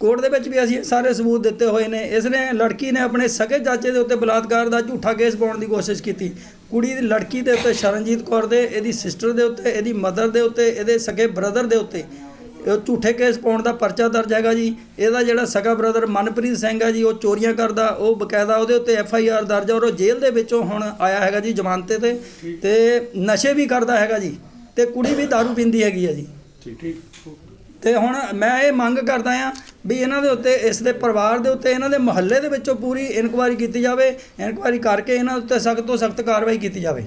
ਕੋਰਟ ਦੇ ਵਿੱਚ ਵੀ ਅਸੀਂ ਸਾਰੇ ਸਬੂਤ ਦਿੱਤੇ ਹੋਏ ਨੇ। ਇਸ ਨੇ ਲੜਕੀ ਨੇ ਆਪਣੇ ਸਗੇ ਚਾਚੇ ਦੇ ਉੱਤੇ ਬਲਾਤਕਾਰ ਦਾ ਝੂਠਾ ਕੇਸ ਪਾਉਣ ਦੀ ਕੋਸ਼ਿਸ਼ ਕੀਤੀ। ਕੁੜੀ ਦੀ ਲੜਕੀ ਦੇ ਉੱਤੇ ਸ਼ਰਨਜੀਤ ਕੌਰ ਦੇ ਇਹਦੀ ਸਿਸਟਰ ਦੇ ਉੱਤੇ ਇਹਦੀ ਮਦਰ ਦੇ ਉੱਤੇ ਇਹਦੇ ਸਗੇ ਬ੍ਰਦਰ ਦੇ ਉੱਤੇ ਝੂਠੇ ਕੇਸ ਪਾਉਣ ਦਾ ਪਰਚਾ ਦਰਜ ਹੈਗਾ ਜੀ। ਇਹਦਾ ਜਿਹੜਾ ਸਗਾ ਬ੍ਰਦਰ ਮਨਪ੍ਰੀਤ ਸਿੰਘ ਹੈ ਜੀ ਉਹ ਚੋਰੀਆਂ ਕਰਦਾ ਉਹ ਬਕਾਇਦਾ ਉਹਦੇ ਉੱਤੇ ਐਫ ਆਈ ਆਰ ਦਰਜ ਔਰ ਉਹ ਜੇਲ੍ਹ ਦੇ ਵਿੱਚੋਂ ਹੁਣ ਆਇਆ ਹੈਗਾ ਜੀ ਜ਼ਮਾਨਤੇ ਤੇ ਤੇ ਨਸ਼ੇ ਵੀ ਕਰਦਾ ਹੈਗਾ ਜੀ। ਤੇ ਕੁੜੀ ਵੀ दारू ਪੀਂਦੀ ਹੈਗੀ ਹੈ ਜੀ। ਠੀਕ। ਤੇ ਹੁਣ ਮੈਂ ਇਹ ਮੰਗ ਕਰਦਾ ਆ ਵੀ ਇਹਨਾਂ ਦੇ ਉੱਤੇ, ਇਸ ਦੇ ਪਰਿਵਾਰ ਦੇ ਉੱਤੇ, ਇਹਨਾਂ ਦੇ ਮੁਹੱਲੇ ਦੇ ਵਿੱਚੋਂ ਪੂਰੀ ਇਨਕੁਆਇਰੀ ਕੀਤੀ ਜਾਵੇ ਇਨਕੁਆਇਰੀ ਕਰਕੇ ਇਹਨਾਂ ਉੱਤੇ ਸਖਤ ਤੋਂ ਸਖਤ ਕਾਰਵਾਈ ਕੀਤੀ ਜਾਵੇ।